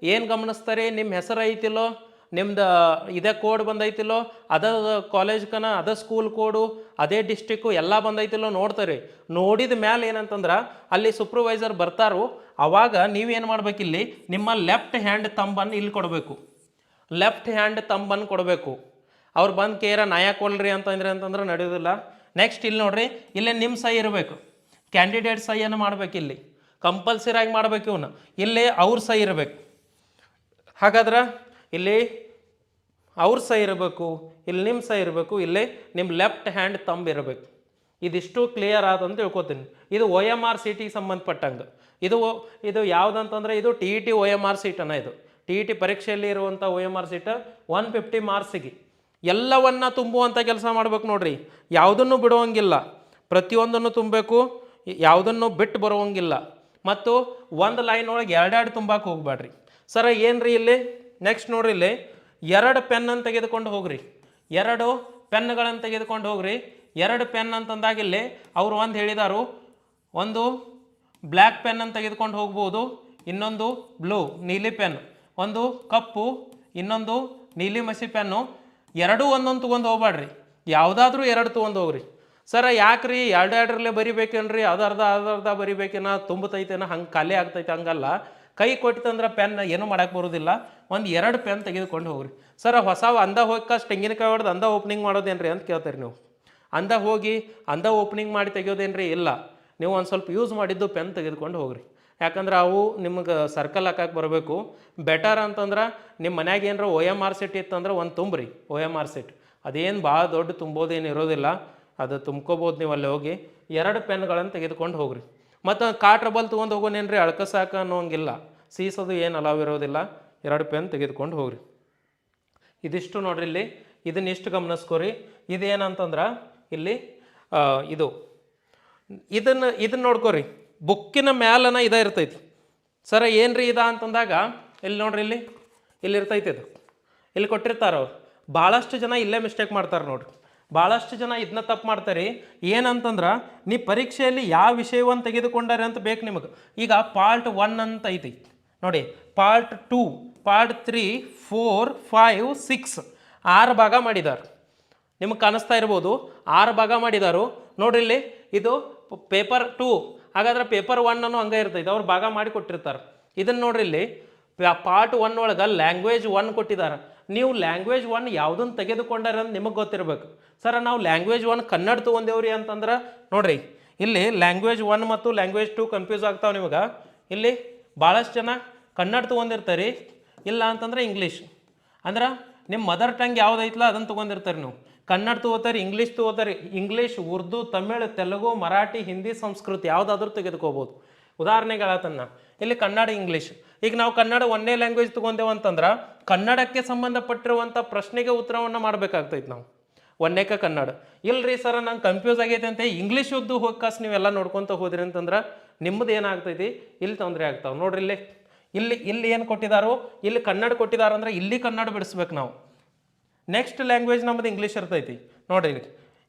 ಏನು ಗಮನಿಸ್ತಾರೆ? ನಿಮ್ಮ ಹೆಸರು ಐತಿಲ್ಲೋ? ನಿಮ್ದು ಇದೇ ಕೋಡ್ ಬಂದೈತಿಲ್ಲೋ, ಅದ ಕಾಲೇಜ್ ಕನ, ಅದ ಸ್ಕೂಲ್ ಕೋಡು ಅದೇ ಡಿಸ್ಟಿಕ್ಕು ಎಲ್ಲ ಬಂದೈತಿಲ್ಲೋ ನೋಡ್ತಾರೆ. ನೋಡಿದ ಮೇಲೆ ಏನಂತಂದ್ರೆ, ಅಲ್ಲಿ ಸೂಪರ್ವೈಸರ್ ಬರ್ತಾರೋ, ಅವಾಗ ನೀವೇನು ಮಾಡ್ಬೇಕಿಲ್ಲಿ, ನಿಮ್ಮ ಲೆಫ್ಟ್ ಹ್ಯಾಂಡ್ ತಂಬನ್ನು ಇಲ್ಲಿ ಕೊಡಬೇಕು. ಲೆಫ್ಟ್ ಹ್ಯಾಂಡ್ ತಂಬನ್ನು ಕೊಡಬೇಕು. ಅವ್ರು ಬಂದು ಕೇರ, ನಾಯ ಅಂತಂದ್ರೆ ಅಂತಂದ್ರೆ ನಡೆಯೋದಿಲ್ಲ. ನೆಕ್ಸ್ಟ್ ಇಲ್ಲಿ ನೋಡ್ರಿ, ಇಲ್ಲೇ ನಿಮ್ಮ ಸೈ ಇರಬೇಕು. ಕ್ಯಾಂಡಿಡೇಟ್ ಸೈಯನ್ನು ಮಾಡ್ಬೇಕು ಇಲ್ಲಿ ಕಂಪಲ್ಸರಿಯಾಗಿ ಮಾಡ್ಬೇಕು ಇವನ್ನ ಇಲ್ಲಿ ಅವ್ರ ಸೈ ಇರಬೇಕು. ಹಾಗಾದ್ರೆ ಇಲ್ಲಿ ಅವ್ರ ಸಹ ಇರಬೇಕು, ಇಲ್ಲಿ ನಿಮ್ಮ ಸಹ ಇರಬೇಕು, ಇಲ್ಲಿ ನಿಮ್ಮ ಲೆಫ್ಟ್ ಹ್ಯಾಂಡ್ ತಂಬ್ ಇರಬೇಕು. ಇದಿಷ್ಟು ಕ್ಲಿಯರ್ ಆದಂತ ತಿಳ್ಕೊತೀನಿ. ಇದು ಒ ಎಂ ಆರ್ ಸಿಟಿಗೆ ಸಂಬಂಧಪಟ್ಟಂಗೆ. ಇದು ಇದು ಯಾವುದಂತಂದ್ರೆ ಇದು T E T O M R ಸೀಟನ ಇದು. ಟಿ ಇ ಟಿ ಪರೀಕ್ಷೆಯಲ್ಲಿ ಇರುವಂಥ O M R sheet one fifty ಮಾರ್ಕ್ಸಿಗೆ ಎಲ್ಲವನ್ನ ತುಂಬುವಂಥ ಕೆಲಸ ಮಾಡ್ಬೇಕು ನೋಡ್ರಿ. ಯಾವುದನ್ನು ಬಿಡುವಂಗಿಲ್ಲ. ಪ್ರತಿಯೊಂದನ್ನು ತುಂಬಬೇಕು, ಯಾವುದನ್ನು ಬಿಟ್ಟು ಬರುವಂಗಿಲ್ಲ. ಮತ್ತು ಒಂದು ಲೈನ್ ಒಳಗೆ ಎರಡೆರಡು ತುಂಬಕ್ಕೆ ಹೋಗ್ಬೇಡ್ರಿ ಸರ ಏನ್ರಿ ಇಲ್ಲಿ? ನೆಕ್ಸ್ಟ್ ನೋಡ್ರಿ ಇಲ್ಲಿ ಎರಡು ಪೆನ್ನನ್ನು ತೆಗೆದುಕೊಂಡು ಹೋಗ್ರಿ. ಎರಡು ಪೆನ್ಗಳನ್ನು ತೆಗೆದುಕೊಂಡು ಹೋಗ್ರಿ. ಎರಡು ಪೆನ್ ಅಂತಂದಾಗ ಇಲ್ಲಿ ಅವರು ಒಂದು ಹೇಳಿದಾರು. ಒಂದು ಬ್ಲ್ಯಾಕ್ ಪೆನ್ನನ್ನು ತೆಗೆದುಕೊಂಡು ಹೋಗ್ಬೋದು, ಇನ್ನೊಂದು ಬ್ಲೂ ನೀಲಿ ಪೆನ್ ಒಂದು ಕಪ್ಪು, ಇನ್ನೊಂದು ನೀಲಿ ಮಸಿ ಪೆನ್ನು ಎರಡೂ ಒಂದೊಂದು ತೊಗೊಂಡು ಹೋಗ್ಬೇಡ್ರಿ ಯಾವುದಾದ್ರೂ ಎರಡು ತೊಗೊಂಡು ಹೋಗ್ರಿ. ಸರ, ಯಾಕ್ರಿ? ಎರಡು ಎರಡರಲ್ಲೇ ಬರಿಬೇಕೇನ್ರಿ? ಅದು ಅರ್ಧ ಅದು ಅರ್ಧ ಬರಿಬೇಕೇನ? ತುಂಬತೈತೇನ? ಹಂಗೆ ಖಾಲಿ ಆಗ್ತೈತೆ ಹಂಗಲ್ಲ. ಕೈ ಕೊಟ್ಟಿತಂದ್ರೆ ಪೆನ್ ಏನೂ ಮಾಡಕ್ಕೆ ಬರೋದಿಲ್ಲ. ಒಂದು ಎರಡು ಪೆನ್ ತೆಗೆದುಕೊಂಡು ಹೋಗ್ರಿ. ಸರ್, ಹೊಸ ಅಂದ ಹೋಗಿ ತೆಂಗಿನಕಾಯಿ ಹೊಡೆದು ಅಂದ ಓಪನಿಂಗ್ ಮಾಡೋದೇನ್ರಿ ಅಂತ ಕೇಳ್ತೀರಿ ನೀವು. ಅಂದ ಹೋಗಿ ಅಂದ ಓಪನಿಂಗ್ ಮಾಡಿ ತೆಗಿಯೋದೇನ್ರಿ? ಇಲ್ಲ. ನೀವು ಒಂದು ಸ್ವಲ್ಪ ಯೂಸ್ ಮಾಡಿದ್ದು ಪೆನ್ ತೆಗೆದುಕೊಂಡು ಹೋಗ್ರಿ. ಯಾಕಂದ್ರೆ ಅವು ನಿಮಗೆ ಸರ್ಕಲ್ ಹಾಕಕ್ಕೆ ಬರಬೇಕು. ಬೆಟರ್ ಅಂತಂದ್ರೆ ನಿಮ್ಮ ಮನ್ಯಾಗ ಏನಾರ ಓ ಎಂ ಆರ್ ಸೆಟ್ ಇತ್ತಂದ್ರೆ ಒಂದು ತುಂಬ್ರಿ ಓ ಎಂ ಆರ್ ಸೆಟ್ ಅದೇನು ಭಾಳ ದೊಡ್ಡ ತುಂಬೋದೇನು ಇರೋದಿಲ್ಲ. ಅದು ತುಂಬ್ಕೋಬೋದು ನೀವು ಅಲ್ಲಿ ಹೋಗಿ. ಎರಡು ಪೆನ್ಗಳನ್ನು ತೆಗೆದುಕೊಂಡು ಹೋಗ್ರಿ. ಮತ್ತು ಕಾಟ್ರಬಲ್ ತೊಗೊಂಡು ಹೋಗೋನೇನ್ರಿ? ಅಳ್ಕಸಾಕ ಅನ್ನೋಂಗಿಲ್ಲ. ಸೀಸೋದು ಏನು ಅಲಾವ್ ಇರೋದಿಲ್ಲ. ಎರಡು ಪೆನ್ ತೆಗೆದುಕೊಂಡು ಹೋಗ್ರಿ. ಇದಿಷ್ಟು ನೋಡ್ರಿ ಇಲ್ಲಿ. ಇದನ್ನ ಇಷ್ಟು ಗಮನಿಸ್ಕೋರಿ. ಇದೇನಂತಂದ್ರೆ ಇಲ್ಲಿ ಇದು. ಇದನ್ನು, ಇದನ್ನ ನೋಡ್ಕೋರಿ. ಬುಕ್ಕಿನ ಮ್ಯಾಲನ ಇದ ಇರ್ತೈತಿ. ಸರ, ಏನ್ರಿ ಇದ ಅಂತಂದಾಗ, ಇಲ್ಲಿ ನೋಡ್ರಿ ಇಲ್ಲಿ. ಇಲ್ಲಿ ಇರ್ತೈತಿ ಇದು. ಇಲ್ಲಿ ಕೊಟ್ಟಿರ್ತಾರೆ ಅವ್ರು. ಭಾಳಷ್ಟು ಜನ ಇಲ್ಲೇ ಮಿಸ್ಟೇಕ್ ಮಾಡ್ತಾರೆ ನೋಡ್ರಿ. ಭಾಳಷ್ಟು ಜನ ಇದನ್ನ ತಪ್ಪು ಮಾಡ್ತಾರೆ. ಏನಂತಂದ್ರೆ, ನೀ ಪರೀಕ್ಷೆಯಲ್ಲಿ ಯಾವ ವಿಷಯವನ್ನು ತೆಗೆದುಕೊಂಡಾರೆ ಅಂತ ಬೇಕು ನಿಮಗೆ. ಈಗ ಪಾರ್ಟ್ ಒನ್ ಅಂತ ಐತಿ. ನೋಡಿ part two part three four five six ಆರು ಭಾಗ ಮಾಡಿದ್ದಾರೆ ನಿಮಗೆ ಕಾಣಿಸ್ತಾ ಇರ್ಬೋದು, ಆರು ಭಾಗ ಮಾಡಿದಾರು. ನೋಡ್ರಿಲ್ಲಿ ಇದು ಪೇಪರ್ ಟೂ ಹಾಗಾದ್ರೆ ಪೇಪರ್ ಒನ್ ಅನ್ನು ಹಂಗೆ ಇರ್ತೈತೆ, ಅವ್ರು ಭಾಗ ಮಾಡಿ ಕೊಟ್ಟಿರ್ತಾರೆ. ಇದನ್ನು ನೋಡ್ರಿ ಇಲ್ಲಿ ಪಾರ್ಟ್ ಒನ್ ಒಳಗೆ ಲ್ಯಾಂಗ್ವೇಜ್ ಒನ್ ಕೊಟ್ಟಿದ್ದಾರೆ ನೀವು ಲ್ಯಾಂಗ್ವೇಜ್ ಒನ್ ಯಾವುದನ್ನು ತೆಗೆದುಕೊಂಡಾರ ಅಂತ ನಿಮಗೆ ಗೊತ್ತಿರಬೇಕು. ಸರ್, ನಾವು ಲ್ಯಾಂಗ್ವೇಜ್ ಒನ್ ಕನ್ನಡ ತೊಗೊಂಡೇವ್ರಿ ಅಂತಂದ್ರೆ ನೋಡ್ರಿ, ಇಲ್ಲಿ ಲ್ಯಾಂಗ್ವೇಜ್ ಒನ್ ಮತ್ತು ಲ್ಯಾಂಗ್ವೇಜ್ ಟು ಕನ್ಫ್ಯೂಸ್ ಆಗ್ತಾವೆ ನಿಮಗೆ. ಇಲ್ಲಿ ಭಾಳಷ್ಟು ಜನ ಕನ್ನಡ ತೊಗೊಂಡಿರ್ತಾರೆ, ಇಲ್ಲ ಅಂತಂದ್ರೆ ಇಂಗ್ಲೀಷ್ ಅಂದ್ರೆ ನಿಮ್ಮ ಮದರ್ ಟಂಗ್ ಯಾವುದೈತಲ್ಲ ಅದನ್ನು ತೊಗೊಂಡಿರ್ತಾರೆ ನೀವು. ಕನ್ನಡ ತಗೋತಾರೆ ಇಂಗ್ಲೀಷ್ ತಗೋತಾರೆ ಇಂಗ್ಲೀಷ್ ಉರ್ದು, ತಮಿಳ್, ತೆಲುಗು, ಮರಾಠಿ, ಹಿಂದಿ, ಸಂಸ್ಕೃತ ಯಾವುದಾದ್ರೂ ತೆಗೆದುಕೋಬೋದು. ಉದಾಹರಣೆಗಳ ಇಲ್ಲಿ ಕನ್ನಡ ಇಂಗ್ಲೀಷ್ ಈಗ ನಾವು ಕನ್ನಡ ಒಂದೇ ಲ್ಯಾಂಗ್ವೇಜ್ ತಗೊಂಡೆವು ಅಂತಂದ್ರೆ ಕನ್ನಡಕ್ಕೆ ಸಂಬಂಧಪಟ್ಟಿರುವಂಥ ಪ್ರಶ್ನೆಗೆ ಉತ್ತರವನ್ನು ಮಾಡಬೇಕಾಗ್ತೈತೆ ನಾವು. ಒಂದೇಕ ಕನ್ನಡ. ಇಲ್ರಿ ಸರ್ ನಂಗೆ ಕನ್ಫ್ಯೂಸ್ ಆಗೈತೆ ಅಂತ ಇಂಗ್ಲೀಷ್ ಉದ್ದು ಹೋಗ್ಕಾಸ್ ನೀವೆಲ್ಲ ನೋಡ್ಕೊತ ಹೋದ್ರಿ ಅಂತಂದ್ರೆ ನಿಮ್ಮದು ಏನಾಗ್ತೈತಿ? ಇಲ್ಲಿ ತೊಂದರೆ ಆಗ್ತಾವೆ. ನೋಡ್ರಿ ಇಲ್ಲಿ. ಇಲ್ಲಿ ಇಲ್ಲಿ ಏನು ಕೊಟ್ಟಿದ್ದಾರೋ ಇಲ್ಲಿ ಕನ್ನಡ ಕೊಟ್ಟಿದ್ದಾರೆ ಅಂದ್ರೆ ಇಲ್ಲಿ ಕನ್ನಡ ಬಿಡಿಸ್ಬೇಕು ನಾವು. ನೆಕ್ಸ್ಟ್ ಲ್ಯಾಂಗ್ವೇಜ್ ನಮ್ಮದು ಇಂಗ್ಲೀಷ್ ಇರ್ತೈತಿ. ನೋಡ್ರಿ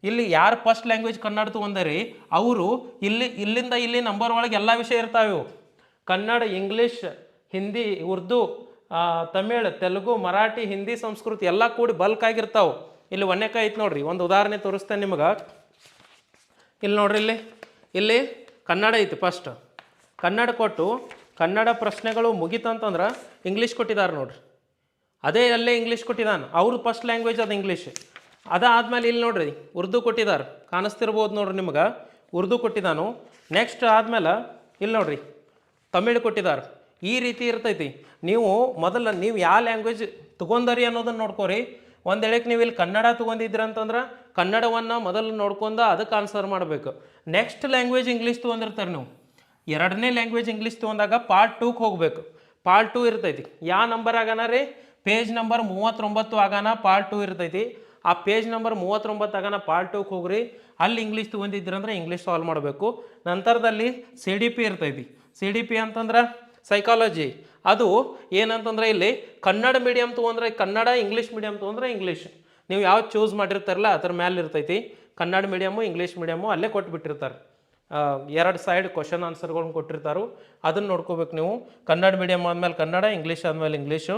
ಇಲ್ಲಿ. ಯಾರು ಫಸ್ಟ್ ಲ್ಯಾಂಗ್ವೇಜ್ ಕನ್ನಡ ತೊಗೊಂಡರಿ? ಅವರು ಇಲ್ಲಿ, ಇಲ್ಲಿಂದ ಇಲ್ಲಿ ನಂಬರ್ ಒಳಗೆ ಎಲ್ಲ ವಿಷಯ ಇರ್ತಾವೆ ಕನ್ನಡ ಇಂಗ್ಲೀಷ್ ಹಿಂದಿ, ಉರ್ದು ತಮಿಳ್, ತೆಲುಗು, ಮರಾಠಿ, ಹಿಂದಿ ಸಂಸ್ಕೃತಿ ಎಲ್ಲ ಕೂಡಿ ಬಲ್ಕ್ ಆಗಿರ್ತಾವೆ. ಇಲ್ಲಿ ಒನ್ನೇಕ ಐತೆ ನೋಡ್ರಿ, ಒಂದು ಉದಾಹರಣೆ ತೋರಿಸ್ತೇನೆ ನಿಮಗೆ. ಇಲ್ಲಿ ನೋಡ್ರಿ ಇಲ್ಲಿ ಇಲ್ಲಿ ಕನ್ನಡ ಐತಿ ಫಸ್ಟ್ ಕನ್ನಡ ಕೊಟ್ಟು ಕನ್ನಡ ಪ್ರಶ್ನೆಗಳು ಮುಗೀತಂತಂದ್ರೆ ಇಂಗ್ಲೀಷ್ ಕೊಟ್ಟಿದ್ದಾರೆ ನೋಡ್ರಿ. ಅದೇ ಅಲ್ಲೇ ಇಂಗ್ಲೀಷ್ ಕೊಟ್ಟಿದ್ದಾನೆ ಅವ್ರ ಫಸ್ಟ್ ಲ್ಯಾಂಗ್ವೇಜ್ ಅದು ಇಂಗ್ಲೀಷ್ ಅದಾದ್ಮೇಲೆ ಇಲ್ಲಿ ನೋಡ್ರಿ, ಉರ್ದು ಕೊಟ್ಟಿದ್ದಾರೆ ಕಾಣಿಸ್ತಿರ್ಬೋದು ನೋಡ್ರಿ ನಿಮ್ಗೆ, ಉರ್ದು ಕೊಟ್ಟಿದ್ದಾನು ನೆಕ್ಸ್ಟ್ ಆದಮೇಲೆ ಇಲ್ಲಿ ನೋಡ್ರಿ, ತಮಿಳ್ ಕೊಟ್ಟಿದ್ದಾರೆ ಈ ರೀತಿ ಇರ್ತೈತಿ. ನೀವು ಮೊದಲು ನೀವು ಯಾವ ಲ್ಯಾಂಗ್ವೇಜ್ ತೊಗೊಂಡರಿ ಅನ್ನೋದನ್ನು ನೋಡ್ಕೋರಿ. ಒಂದು ಹೇಳಕ್ಕೆ ನೀವು ಇಲ್ಲಿ ಕನ್ನಡ ತೊಗೊಂಡಿದ್ರಿ ಅಂತಂದ್ರೆ ಕನ್ನಡವನ್ನು ಮೊದಲು ನೋಡ್ಕೊಂಡು ಅದಕ್ಕೆ ಆನ್ಸರ್ ಮಾಡಬೇಕು. ನೆಕ್ಸ್ಟ್ ಲ್ಯಾಂಗ್ವೇಜ್ ಇಂಗ್ಲೀಷ್ ತೊಗೊಂಡಿರ್ತಾರೆ ನೀವು. ಎರಡನೇ ಲ್ಯಾಂಗ್ವೇಜ್ ಇಂಗ್ಲೀಷ್ ತೊಗೊಂಡಾಗ ಪಾರ್ಟ್ ಟೂಗೆ ಹೋಗಬೇಕು. ಪಾರ್ಟ್ ಟೂ ಇರ್ತೈತಿ. ಯಾವ ನಂಬರ್ ಆಗಾನ ರೀ? ಪೇಜ್ ನಂಬರ್ ಮೂವತ್ತೊಂಬತ್ತು ಆಗಾನ ಪಾರ್ಟ್ ಟೂ ಇರ್ತೈತಿ. ಆ ಪೇಜ್ ನಂಬರ್ ಮೂವತ್ತೊಂಬತ್ತು ಆಗಾನ ಪಾರ್ಟ್ ಟೂಗೆ ಹೋಗ್ರಿ. ಅಲ್ಲಿ ಇಂಗ್ಲೀಷ್ ತೊಗೊಂಡಿದ್ರಂದ್ರೆ ಇಂಗ್ಲೀಷ್ ಸಾಲ್ವ್ ಮಾಡಬೇಕು. ನಂತರದಲ್ಲಿ ಸಿ ಡಿ ಪಿ ಇರ್ತೈತಿ. ಸಿ ಡಿ ಪಿ ಅಂತಂದ್ರೆ ಸೈಕಾಲಜಿ ಅದು ಏನಂತಂದ್ರೆ ಇಲ್ಲಿ ಕನ್ನಡ ಮೀಡಿಯಮ್ ತೊಗೊಂಡ್ರೆ ಕನ್ನಡ ಇಂಗ್ಲೀಷ್ ಮೀಡಿಯಮ್ ತೊಗೊಂಡ್ರೆ ಇಂಗ್ಲೀಷ್ ನೀವು ಯಾವ್ದು ಚೂಸ್ ಮಾಡಿರ್ತಾರಲ್ಲ, ಅದ್ರ ಮೇಲೆ ಇರ್ತೈತಿ. ಕನ್ನಡ ಮೀಡಿಯಮು ಇಂಗ್ಲೀಷ್ ಮೀಡಿಯಮು ಅಲ್ಲೇ ಕೊಟ್ಬಿಟ್ಟಿರ್ತಾರೆ. ಎರಡು ಸೈಡ್ ಕ್ವಶನ್ ಆನ್ಸರ್ಗಳನ್ನ ಕೊಟ್ಟಿರ್ತಾರೋ. ಅದನ್ನು ನೋಡ್ಕೋಬೇಕು ನೀವು. ಕನ್ನಡ ಮೀಡಿಯಮ್ ಆದಮೇಲೆ ಕನ್ನಡ ಇಂಗ್ಲೀಷ್ ಆದಮೇಲೆ ಇಂಗ್ಲೀಷು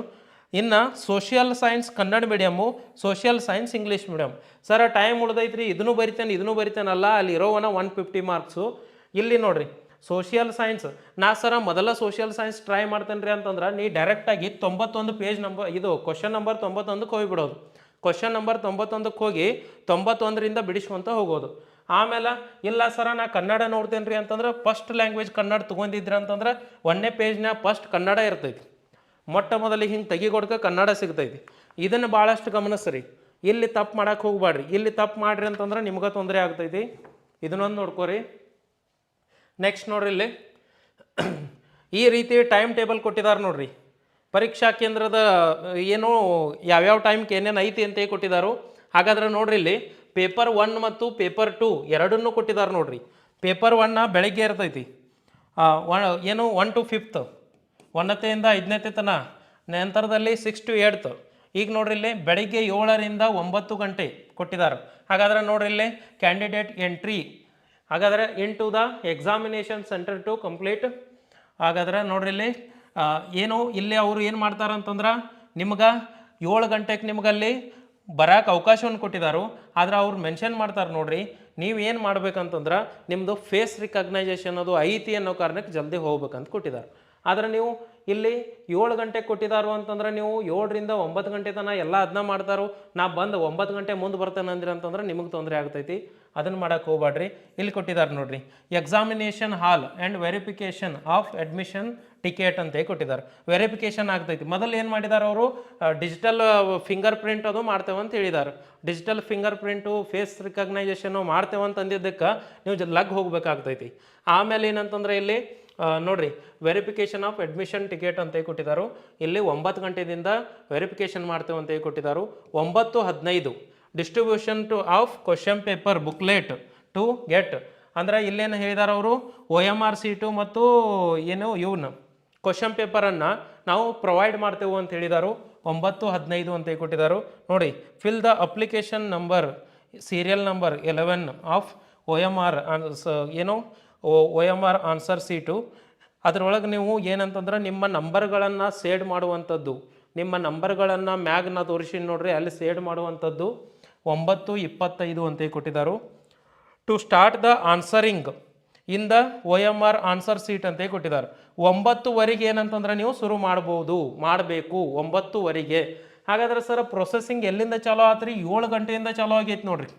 ಇನ್ನು social science Kannada medium social science English medium sir time ಉಳ್ದೈತ್ರಿ, ಇದನ್ನು ಬರಿತೇನೆ, ಇದನ್ನು ಬರಿತೇನಲ್ಲ, ಅಲ್ಲಿ ಇರೋವನ ಒನ್ ಫಿಫ್ಟಿ ಮಾರ್ಕ್ಸು ಇಲ್ಲಿ ನೋಡ್ರಿ ಸೋಷಿಯಲ್ ಸೈನ್ಸ್ ನಾ ಸರ ಮೊದಲ ಸೋಷಿಯಲ್ ಸೈನ್ಸ್ ಟ್ರೈ ಮಾಡ್ತೇನೆ ರೀ ಅಂತಂದ್ರೆ ನೀ ಡೈರೆಕ್ಟಾಗಿ ತೊಂಬತ್ತೊಂದು ಪೇಜ್ ನಂಬರ್ ಇದು ಕ್ವಶನ್ ನಂಬರ್ ತೊಂಬತ್ತೊಂದಕ್ಕೆ ಹೋಗಿಬಿಡೋದು. ಕ್ವಶನ್ ನಂಬರ್ ತೊಂಬತ್ತೊಂದಕ್ಕೆ ಹೋಗಿ ತೊಂಬತ್ತೊಂದರಿಂದ ಬಿಡಿಸ್ಕೊಂತ ಹೋಗೋದು. ಆಮೇಲೆ, ಇಲ್ಲ ಸರ ನಾ ಕನ್ನಡ ನೋಡ್ತೇನೆ ರೀ ಅಂತಂದ್ರೆ ಫಸ್ಟ್ ಲ್ಯಾಂಗ್ವೇಜ್ ಕನ್ನಡ ತೊಗೊಂಡಿದ್ರಿ ಅಂತಂದ್ರೆ ಒಂದನೇ ಪೇಜ್ನಾಗ ಫಸ್ಟ್ ಕನ್ನಡ ಇರ್ತೈತಿ. ಮೊಟ್ಟ ಮೊದಲಿಗೆ ಹಿಂಗೆ ತೆಗಿಗೊಡ್ಕ ಕನ್ನಡ ಸಿಗ್ತೈತಿ. ಇದನ್ನು ಭಾಳಷ್ಟು ಗಮನಿಸ್ರಿ. ಇಲ್ಲಿ ತಪ್ಪು ಮಾಡಕ್ಕೆ ಹೋಗ್ಬೇಡ್ರಿ ಇಲ್ಲಿ ತಪ್ಪು ಮಾಡ್ರಿ ಅಂತಂದ್ರೆ ನಿಮ್ಗೆ ತೊಂದರೆ ಆಗ್ತೈತಿ. ಇದನ್ನೊಂದು ನೋಡ್ಕೋರಿ. ನೆಕ್ಸ್ಟ್ ನೋಡ್ರಿ ಇಲ್ಲಿ. ಈ ರೀತಿ ಟೈಮ್ ಟೇಬಲ್ ಕೊಟ್ಟಿದ್ದಾರೆ ನೋಡ್ರಿ. ಪರೀಕ್ಷಾ ಕೇಂದ್ರದ, ಏನು ಯಾವ್ಯಾವ ಟೈಮ್ಗೆ ಏನೇನು ಐತಿ ಅಂತ ಕೊಟ್ಟಿದ್ದಾರೋ ಹಾಗಾದ್ರೆ ನೋಡ್ರಿ ಇಲ್ಲಿ ಪೇಪರ್ ಒನ್ ಮತ್ತು ಪೇಪರ್ ಟು ಎರಡನ್ನೂ ಕೊಟ್ಟಿದ್ದಾರೆ ನೋಡ್ರಿ. ಪೇಪರ್ ಒನ್ನ ಬೆಳಗ್ಗೆ ಇರ್ತೈತಿ. ಒನ್ ಏನು ಒನ್ ಟು ಫಿಫ್ತ್ ಒನ್ನತೆಯಿಂದ ಐದನೇತೆ ತನ, ನಂತರದಲ್ಲಿ ಸಿಕ್ಸ್ ಟು ಏಡ್ತ್ ಈಗ ನೋಡ್ರಿ ಇಲ್ಲಿ, ಬೆಳಿಗ್ಗೆ ಏಳರಿಂದ ಒಂಬತ್ತು ಗಂಟೆ ಕೊಟ್ಟಿದ್ದಾರೆ ಹಾಗಾದ್ರೆ ನೋಡ್ರಿ ಇಲ್ಲಿ ಕ್ಯಾಂಡಿಡೇಟ್ ಎಂಟ್ರಿ ಹಾಗಾದ್ರೆ into the examination centre to complete ಹಾಗಾದ್ರೆ ನೋಡ್ರಿ ಇಲ್ಲಿ ಏನು ಇಲ್ಲಿ ಅವರು ಏನು ಮಾಡ್ತಾರೆ ಅಂತಂದ್ರೆ ನಿಮ್ಗೆ ಏಳು ಗಂಟೆಗೆ ನಿಮ್ಗಲ್ಲಿ ಬರಕ್ಕೆ ಅವಕಾಶವನ್ನು ಕೊಟ್ಟಿದ್ದಾರೆ ಆದ್ರೆ ಅವ್ರು ಮೆನ್ಷನ್ ಮಾಡ್ತಾರೆ ನೋಡ್ರಿ, ನೀವು ಏನು ಮಾಡ್ಬೇಕಂತಂದ್ರೆ ನಿಮ್ಮದು ಫೇಸ್ ರಿಕಗ್ನೈಜೇಷನ್ ಅದು ಐತಿ ಅನ್ನೋ ಕಾರಣಕ್ಕೆ ಜಲ್ದಿ ಹೋಗ್ಬೇಕಂತ ಕೊಟ್ಟಿದ್ದಾರೆ ಆದ್ರೆ ನೀವು ಇಲ್ಲಿ ಏಳು ಗಂಟೆಗೆ ಕೊಟ್ಟಿದ್ದಾರು ಅಂತಂದ್ರೆ ನೀವು ಏಳರಿಂದ ಒಂಬತ್ತು ಗಂಟೆ ತನಕ ಎಲ್ಲ ಅದನ್ನ ಮಾಡ್ತಾರೋ. ನಾ ಬಂದು ಒಂಬತ್ತು ಗಂಟೆ ಮುಂದೆ ಬರ್ತೇನೆ ಅಂದ್ರೆ ಅಂತಂದ್ರೆ ನಿಮಗೆ ತೊಂದರೆ ಆಗ್ತೈತಿ. ಅದನ್ನು ಮಾಡೋಕ್ಕೆ ಹೋಗ್ಬೇಡ್ರಿ ಇಲ್ಲಿ ಕೊಟ್ಟಿದ್ದಾರೆ ನೋಡ್ರಿ. Examination hall and verification of admission ticket ಅಂತ ಕೊಟ್ಟಿದ್ದಾರೆ ವೆರಿಫಿಕೇಷನ್ ಆಗ್ತೈತಿ. ಮೊದಲು ಏನು ಮಾಡಿದ್ದಾರೆ ಅವರು? ಡಿಜಿಟಲ್ ಫಿಂಗರ್ ಪ್ರಿಂಟ್ ಅದು ಮಾಡ್ತೇವೆ ಅಂತ ಹೇಳಿದ್ದಾರೆ digital finger print face recognisation ಮಾಡ್ತೇವೆ ಅಂತ ಅಂದಿದ್ದಕ್ಕೆ ನೀವು ಲಗ್ ಹೋಗ್ಬೇಕಾಗ್ತೈತಿ. ಆಮೇಲೆ ಏನಂತಂದ್ರೆ ಇಲ್ಲಿ ನೋಡ್ರಿ. ವೆರಿಫಿಕೇಷನ್ ಆಫ್ ಅಡ್ಮಿಷನ್ ಟಿಕೆಟ್ ಅಂತ ಕೊಟ್ಟಿದ್ದಾರೆ ಇಲ್ಲಿ ಒಂಬತ್ತು ಗಂಟೆಯಿಂದ ವೆರಿಫಿಕೇಷನ್ ಮಾಡ್ತೇವೆ ಅಂತ ಕೊಟ್ಟಿದ್ದಾರೆ ಒಂಬತ್ತು ಹದಿನೈದು. Distribution to of question paper booklet to get ಅಂದ್ರೆ ಇಲ್ಲೇನು ಹೇಳಿದಾರೆ ಅವರು? ಒ ಎಂ ಆರ್ ಸೀಟು ಮತ್ತು ಏನು ಇವನ್ನ ಕ್ವಶನ್ ಪೇಪರನ್ನು ನಾವು ಪ್ರೊವೈಡ್ ಮಾಡ್ತೇವೆ ಅಂತ ಹೇಳಿದರು. ಒಂಬತ್ತು, ಹದಿನೈದು ಅಂತ ಕೊಟ್ಟಿದ್ದಾರೆ ನೋಡಿ fill the application number serial number eleven of O M R ಏನು? O M R answer sheet ಅದರೊಳಗೆ ನೀವು ಏನಂತಂದ್ರೆ ನಿಮ್ಮ ನಂಬರ್ಗಳನ್ನು ಸೇಡ್ ಮಾಡುವಂಥದ್ದು. ನಿಮ್ಮ ನಂಬರ್ಗಳನ್ನು ಮ್ಯಾಗ್ನ ತೋರಿಸಿ ನೋಡ್ರಿ, ಅಲ್ಲಿ ಸೇಡ್ ಮಾಡುವಂಥದ್ದು. ಒಂಬತ್ತು ಇಪ್ಪತ್ತೈದು ಅಂತ ಕೊಟ್ಟಿದ್ದಾರೆ. To start the answering in the O M R answer sheet ಅಂತ ಕೊಟ್ಟಿದ್ದಾರೆ. ಒಂಬತ್ತುವರೆಗೆ ಏನಂತಂದ್ರೆ ನೀವು ಶುರು ಮಾಡ್ಬೋದು, ಮಾಡಬೇಕು, ಒಂಬತ್ತುವರೆಗೆ. ಹಾಗಾದ್ರೆ ಸರ್ ಪ್ರೊಸೆಸಿಂಗ್ ಎಲ್ಲಿಂದ ಚಾಲೋ ಆತ್ರಿ? ಏಳು ಗಂಟೆಯಿಂದ ಚಾಲೋ ಆಗೈತೆ ನೋಡ್ರಿ.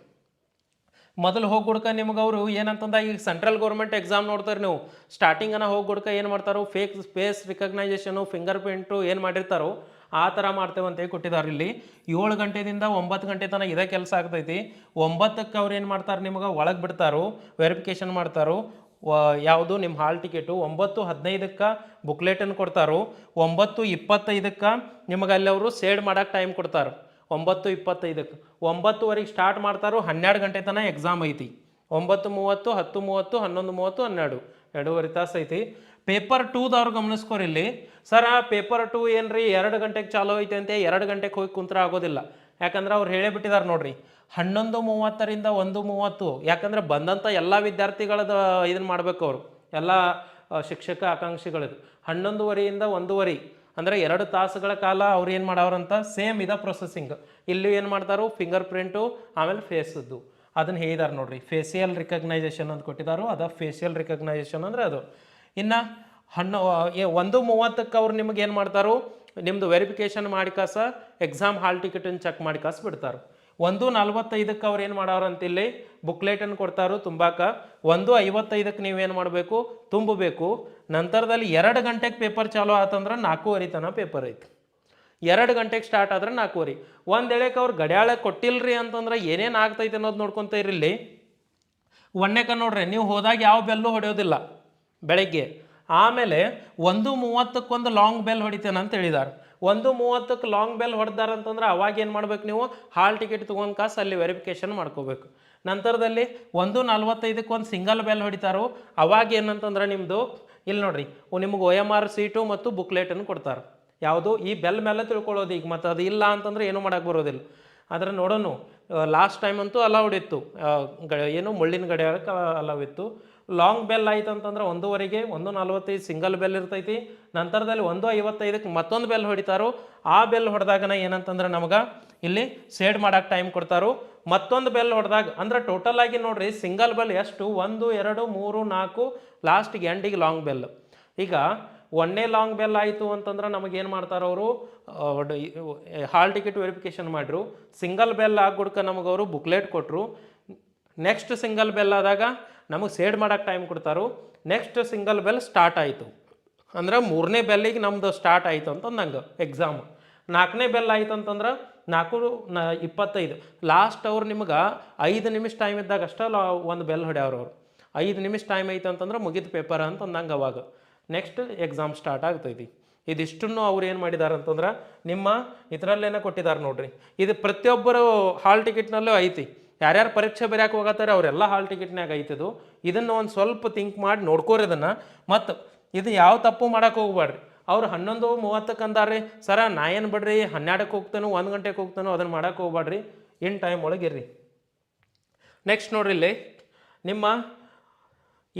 ಮೊದಲು ಹೋಗ್ಬಿಡ್ಕ ನಿಮ್ಗೆ ಅವರು ಏನಂತಂದ ಈಗ ಸೆಂಟ್ರಲ್ ಗೌರ್ಮೆಂಟ್ ಎಕ್ಸಾಮ್ ನೋಡ್ತಾರೆ ನೀವು. ಸ್ಟಾರ್ಟಿಂಗನ್ನು ಹೋಗ್ಬಿಡ್ಕ ಏನು ಮಾಡ್ತಾರೋ fake face recognisation finger print ಏನು ಮಾಡಿರ್ತಾರೋ ಆ ಥರ ಮಾಡ್ತೇವೆ ಅಂತೇಳಿ ಕೊಟ್ಟಿದ್ದಾರೆ ಇಲ್ಲಿ. ಏಳು ಗಂಟೆದಿಂದ ಒಂಬತ್ತು ಗಂಟೆ ತನಕ ಇದೇ ಕೆಲಸ ಆಗ್ತೈತಿ. ಒಂಬತ್ತಕ್ಕೆ ಅವ್ರು ಏನು ಮಾಡ್ತಾರೆ ನಿಮಗೆ? ಒಳಗೆ ಬಿಡ್ತಾರೋ ವೆರಿಫಿಕೇಷನ್ ಮಾಡ್ತಾರೋ. ಯಾವುದು? ನಿಮ್ಮ ಹಾಲ್ ಟಿಕೆಟು ಒಂಬತ್ತು ಹದಿನೈದಕ್ಕೆ ಬುಕ್ಲೆಟನ್ನು ಕೊಡ್ತಾರೋ. ಒಂಬತ್ತು ಇಪ್ಪತ್ತೈದಕ್ಕೆ ನಿಮಗೆ ಅಲ್ಲಿ ಅವರು ಸೇಡ್ ಮಾಡೋಕ್ಕೆ ಟೈಮ್ ಕೊಡ್ತಾರೆ. ಒಂಬತ್ತು ಇಪ್ಪತ್ತೈದಕ್ಕೆ. ಒಂಬತ್ತುವರೆಗೆ ಸ್ಟಾರ್ಟ್ ಮಾಡ್ತಾರೋ, ಹನ್ನೆರಡು ಗಂಟೆ ತನಕ ಎಕ್ಸಾಮ್ ಐತಿ. ಒಂಬತ್ತು ಮೂವತ್ತು, ಹತ್ತು ಮೂವತ್ತು, ಹನ್ನೊಂದು ಮೂವತ್ತು, ಹನ್ನೆರಡು. ಎರಡೂವರೆ ತಾಸು ಐತಿ. ಪೇಪರ್ ಟೂದವ್ರು ಗಮನಿಸ್ಕೋರಿ ಇಲ್ಲಿ. ಸರ್ ಆ ಪೇಪರ್ ಟೂ ಏನ್ರಿ, ಎರಡು ಗಂಟೆಗೆ ಚಾಲೋ ಐತೆ ಅಂತ, ಎರಡು ಗಂಟೆಗೆ ಹೋಗಿ ಕುಂತ್ರ ಆಗೋದಿಲ್ಲ. ಯಾಕಂದ್ರೆ ಅವ್ರು ಹೇಳೇ ಬಿಟ್ಟಿದ್ದಾರೆ ನೋಡ್ರಿ, ಹನ್ನೊಂದು ಮೂವತ್ತರಿಂದ ಒಂದು ಮೂವತ್ತು. ಯಾಕಂದ್ರೆ ಬಂದಂಥ ಎಲ್ಲ ವಿದ್ಯಾರ್ಥಿಗಳದ ಇದನ್ನ ಮಾಡ್ಬೇಕು ಅವರು, ಎಲ್ಲ ಶಿಕ್ಷಕ ಆಕಾಂಕ್ಷಿಗಳದು. ಹನ್ನೊಂದುವರೆಯಿಂದ ಒಂದೂವರೆ, ಅಂದರೆ ಎರಡು ತಾಸುಗಳ ಕಾಲ ಅವ್ರು ಏನು ಮಾಡವ್ರಂತ, ಸೇಮ್ ಇದ ಪ್ರೊಸೆಸಿಂಗ್ ಇಲ್ಲಿ ಏನು ಮಾಡ್ತಾರೋ ಫಿಂಗರ್ ಪ್ರಿಂಟು ಆಮೇಲೆ ಫೇಸದ್ದು ಅದನ್ನು ಹೇಳಿದಾರೆ ನೋಡ್ರಿ ಫೇಸಿಯಲ್ ರಿಕಗ್ನೈಸೇಷನ್ ಅಂತ ಕೊಟ್ಟಿದ್ದಾರೋ ಅದ ಫೇಸಿಯಲ್ ರಿಕಗ್ನೈಸೇಷನ್ ಅಂದರೆ ಅದು. ಇನ್ನು ಹಣ್ಣು ಒಂದು ಮೂವತ್ತಕ್ಕೆ ಅವ್ರು ನಿಮ್ಗೆ ಏನು ಮಾಡ್ತಾರೋ? ನಿಮ್ಮದು ವೆರಿಫಿಕೇಷನ್ ಮಾಡಿ ಕಾಸ ಎಕ್ಸಾಮ್ ಹಾಲ್ ಟಿಕೆಟನ್ನು ಚೆಕ್ ಮಾಡಿ ಕಾಸು ಬಿಡ್ತಾರೆ. ಒಂದು ನಲ್ವತ್ತೈದಕ್ಕೆ ಅವ್ರು ಏನು ಮಾಡೋರು ಅಂತಿಲ್ಲಿ? ಬುಕ್ಲೆಟನ್ನು ಕೊಡ್ತಾರೋ ತುಂಬಾಕ. ಒಂದು ಐವತ್ತೈದಕ್ಕೆ ನೀವೇನು ಮಾಡಬೇಕು? ತುಂಬಬೇಕು. ನಂತರದಲ್ಲಿ ಎರಡು ಗಂಟೆಗೆ ಪೇಪರ್ ಚಾಲೂ ಆತಂದ್ರೆ ನಾಲ್ಕೂವರೆ ತನಕ ಪೇಪರ್ ಐತಿ. ಎರಡು ಗಂಟೆಗೆ ಸ್ಟಾರ್ಟ್ ಆದ್ರೆ ನಾಲ್ಕೂವರೆ. ಒಂದು ಎಳೆಕ್ಕೆ ಅವ್ರು ಗಡಿಯಾಳ ಕೊಟ್ಟಿಲ್ರಿ ಅಂತಂದ್ರೆ ಏನೇನು ಆಗ್ತೈತೆ ಅನ್ನೋದು ನೋಡ್ಕೊತ ಇರಲಿ. ಒಂದೇಕ ನೋಡ್ರಿ, ನೀವು ಹೋದಾಗ ಯಾವ ಬೆಲ್ಲು ಹೊಡೆಯೋದಿಲ್ಲ. ಬೆಳಗ್ಗೆ. ಆಮೇಲೆ ಒಂದು ಮೂವತ್ತಕ್ಕೊಂದು ಲಾಂಗ್ ಬೆಲ್ ಹೊಡಿತೇನೆ ಅಂತ ಹೇಳಿದ್ದಾರೆ ಒಂದು ಮೂವತ್ತಕ್ಕೆ ಲಾಂಗ್ ಬೆಲ್ ಹೊಡೆದಾರಂತಂದ್ರೆ ಅವಾಗ ಏನು ಮಾಡ್ಬೇಕು ನೀವು? ಹಾಲ್ ಟಿಕೆಟ್ ತೊಗೊಂಡು ಕಾಸು ಅಲ್ಲಿ ವೆರಿಫಿಕೇಷನ್ ಮಾಡ್ಕೋಬೇಕು. ನಂತರದಲ್ಲಿ ಒಂದು ನಲ್ವತ್ತೈದಕ್ಕೆ ಒಂದು ಸಿಂಗಲ್ ಬೆಲ್ ಹೊಡಿತಾರೋ, ಅವಾಗ ಏನಂತಂದ್ರೆ ನಿಮ್ಮದು ಇಲ್ಲಿ ನೋಡ್ರಿ, ನಿಮ್ಗೆ ಒ ಎಂ ಆರ್ ಸೀಟು ಮತ್ತು ಬುಕ್ಲೆಟನ್ನು ಕೊಡ್ತಾರೆ. ಯಾವುದು? ಈ ಬೆಲ್ ಮೇಲೆ ತಿಳ್ಕೊಳ್ಳೋದು ಈಗ, ಮತ್ತು ಅದು ಇಲ್ಲ ಅಂತಂದ್ರೆ ಏನು ಮಾಡೋಕ್ಕೆ ಬರೋದಿಲ್ಲ. ಆದರೆ ನೋಡೋಣ ಲಾಸ್ಟ್ ಟೈಮ್ ಅಂತೂ ಅಲೌಡ್ ಇತ್ತು. ಏನು ಮುಳ್ಳಿನ ಗಡಿಯಾರಕ್ಕೆ ಅಲೌ, ಇತ್ತು. ಲಾಂಗ್ ಬೆಲ್ ಆಯ್ತು ಅಂತಂದ್ರೆ ಒಂದೂವರೆಗೆ ಒಂದು ನಲ್ವತ್ತೈದು ಸಿಂಗಲ್ ಬೆಲ್ ಇರ್ತೈತಿ. ನಂತರದಲ್ಲಿ ಒಂದು ಐವತ್ತೈದಕ್ಕೆ ಮತ್ತೊಂದು ಬೆಲ್ ಹೊಡಿತಾರೋ. ಆ ಬೆಲ್ ಹೊಡೆದಾಗನ ಏನಂತಂದ್ರೆ ನಮಗೆ ಇಲ್ಲಿ ಸೇಡ್ ಮಾಡೋಕ್ಕೆ ಟೈಮ್ ಕೊಡ್ತಾರು. ಮತ್ತೊಂದು ಬೆಲ್ ಹೊಡೆದಾಗ, ಅಂದ್ರೆ ಟೋಟಲ್ ಆಗಿ ನೋಡ್ರಿ ಸಿಂಗಲ್ ಬೆಲ್ ಎಷ್ಟು? ಒಂದು, ಎರಡು, ಮೂರು, ನಾಲ್ಕು, ಲಾಸ್ಟಿಗೆ ಎಂಡಿಗೆ ಲಾಂಗ್ ಬೆಲ್. ಈಗ ಒಂದೇ ಲಾಂಗ್ ಬೆಲ್ ಆಯಿತು ಅಂತಂದ್ರೆ ನಮಗೆ ಏನು ಮಾಡ್ತಾರೆ ಅವರು? ಹಾಲ್ ಟಿಕೆಟ್ ವೆರಿಫಿಕೇಷನ್ ಮಾಡಿರು. ಸಿಂಗಲ್ ಬೆಲ್ ಆಗ್ಬಿಡ್ಕ ನಮಗೆ ಅವರು ಬುಕ್ಲೆಟ್ ಕೊಟ್ಟರು ನೆಕ್ಸ್ಟ್ ಸಿಂಗಲ್ ಬೆಲ್ ಆದಾಗ ನಮಗೆ ಸೇಡ್ ಮಾಡೋಕೆ ಟೈಮ್ ಕೊಡ್ತಾರೋ ನೆಕ್ಸ್ಟ್ ಸಿಂಗಲ್ ಬೆಲ್ ಸ್ಟಾರ್ಟ್ ಆಯಿತು. ಅಂದ್ರೆ ಮೂರನೇ ಬೆಲ್ಲಿಗೆ ನಮ್ಮದು ಸ್ಟಾರ್ಟ್ ಆಯಿತು ಅಂತ ನಂಗೆ ಎಕ್ಸಾಮ್ ನಾಲ್ಕನೇ ಬೆಲ್ ಆಯ್ತು ಅಂತಂದ್ರೆ ನಾಲ್ಕು, ನ, ಇಪ್ಪತ್ತೈದು. ಲಾಸ್ಟ್ ಅವ್ರು ನಿಮ್ಗೆ ಐದು ನಿಮಿಷ ಟೈಮ್ ಇದ್ದಾಗ ಅಷ್ಟೇ ಒಂದು ಬೆಲ್ ಹೊಡ್ಯವ್ರು ಅವರು. ಐದು ನಿಮಿಷ ಟೈಮ್ ಐತೆ ಅಂತಂದ್ರೆ ಮುಗಿದ ಪೇಪರ್ ಅಂತ ಅಂದಂಗೆ ಅವಾಗ. ನೆಕ್ಸ್ಟ್ ಎಕ್ಸಾಮ್ ಸ್ಟಾರ್ಟ್ ಆಗ್ತೈತಿ. ಇದಿಷ್ಟನ್ನು ಅವ್ರು ಏನು ಮಾಡಿದ್ದಾರೆ ಅಂತಂದ್ರೆ ನಿಮ್ಮ ಇದರಲ್ಲೇನೆ ಕೊಟ್ಟಿದ್ದಾರೆ ನೋಡ್ರಿ. ಇದು ಪ್ರತಿಯೊಬ್ಬರು ಹಾಲ್ ಟಿಕೆಟ್ನಲ್ಲೂ ಐತಿ. ಯಾರ್ಯಾರು ಪರೀಕ್ಷೆ ಬರೆಯಕ್ಕೆ ಹೋಗತ್ತಾರೆ, ಅವರೆಲ್ಲ ಹಾಲ್ ಟಿಕೆಟ್ನಾಗ ಐತದು. ಇದನ್ನು ಒಂದು ಸ್ವಲ್ಪ ಥಿಂಕ್ ಮಾಡಿ ನೋಡ್ಕೋರಿ ಅದನ್ನು ಮತ್ತು ಇದು ಯಾವ ತಪ್ಪು ಮಾಡೋಕೆ ಹೋಗ್ಬೇಡ್ರಿ ಅವ್ರು ಹನ್ನೊಂದು ಮೂವತ್ತಕ್ಕೆ ಅಂದಾರ್ರಿ, ಸರ ನಾ ಏನು ಬಿಡ್ರಿ? ಹನ್ನೆರಡಕ್ಕೆ ಹೋಗ್ತಾನೋ, ಒಂದು ಗಂಟೆಗೆ ಹೋಗ್ತಾನೋ ಅದನ್ನು ಮಾಡೋಕೆ ಹೋಗ್ಬೇಡ್ರಿ ಇನ್ ಟೈಮ್ ಒಳಗೆ ಇರ್ರಿ. ನೆಕ್ಸ್ಟ್ ನೋಡ್ರಿ ಇಲ್ಲಿ, ನಿಮ್ಮ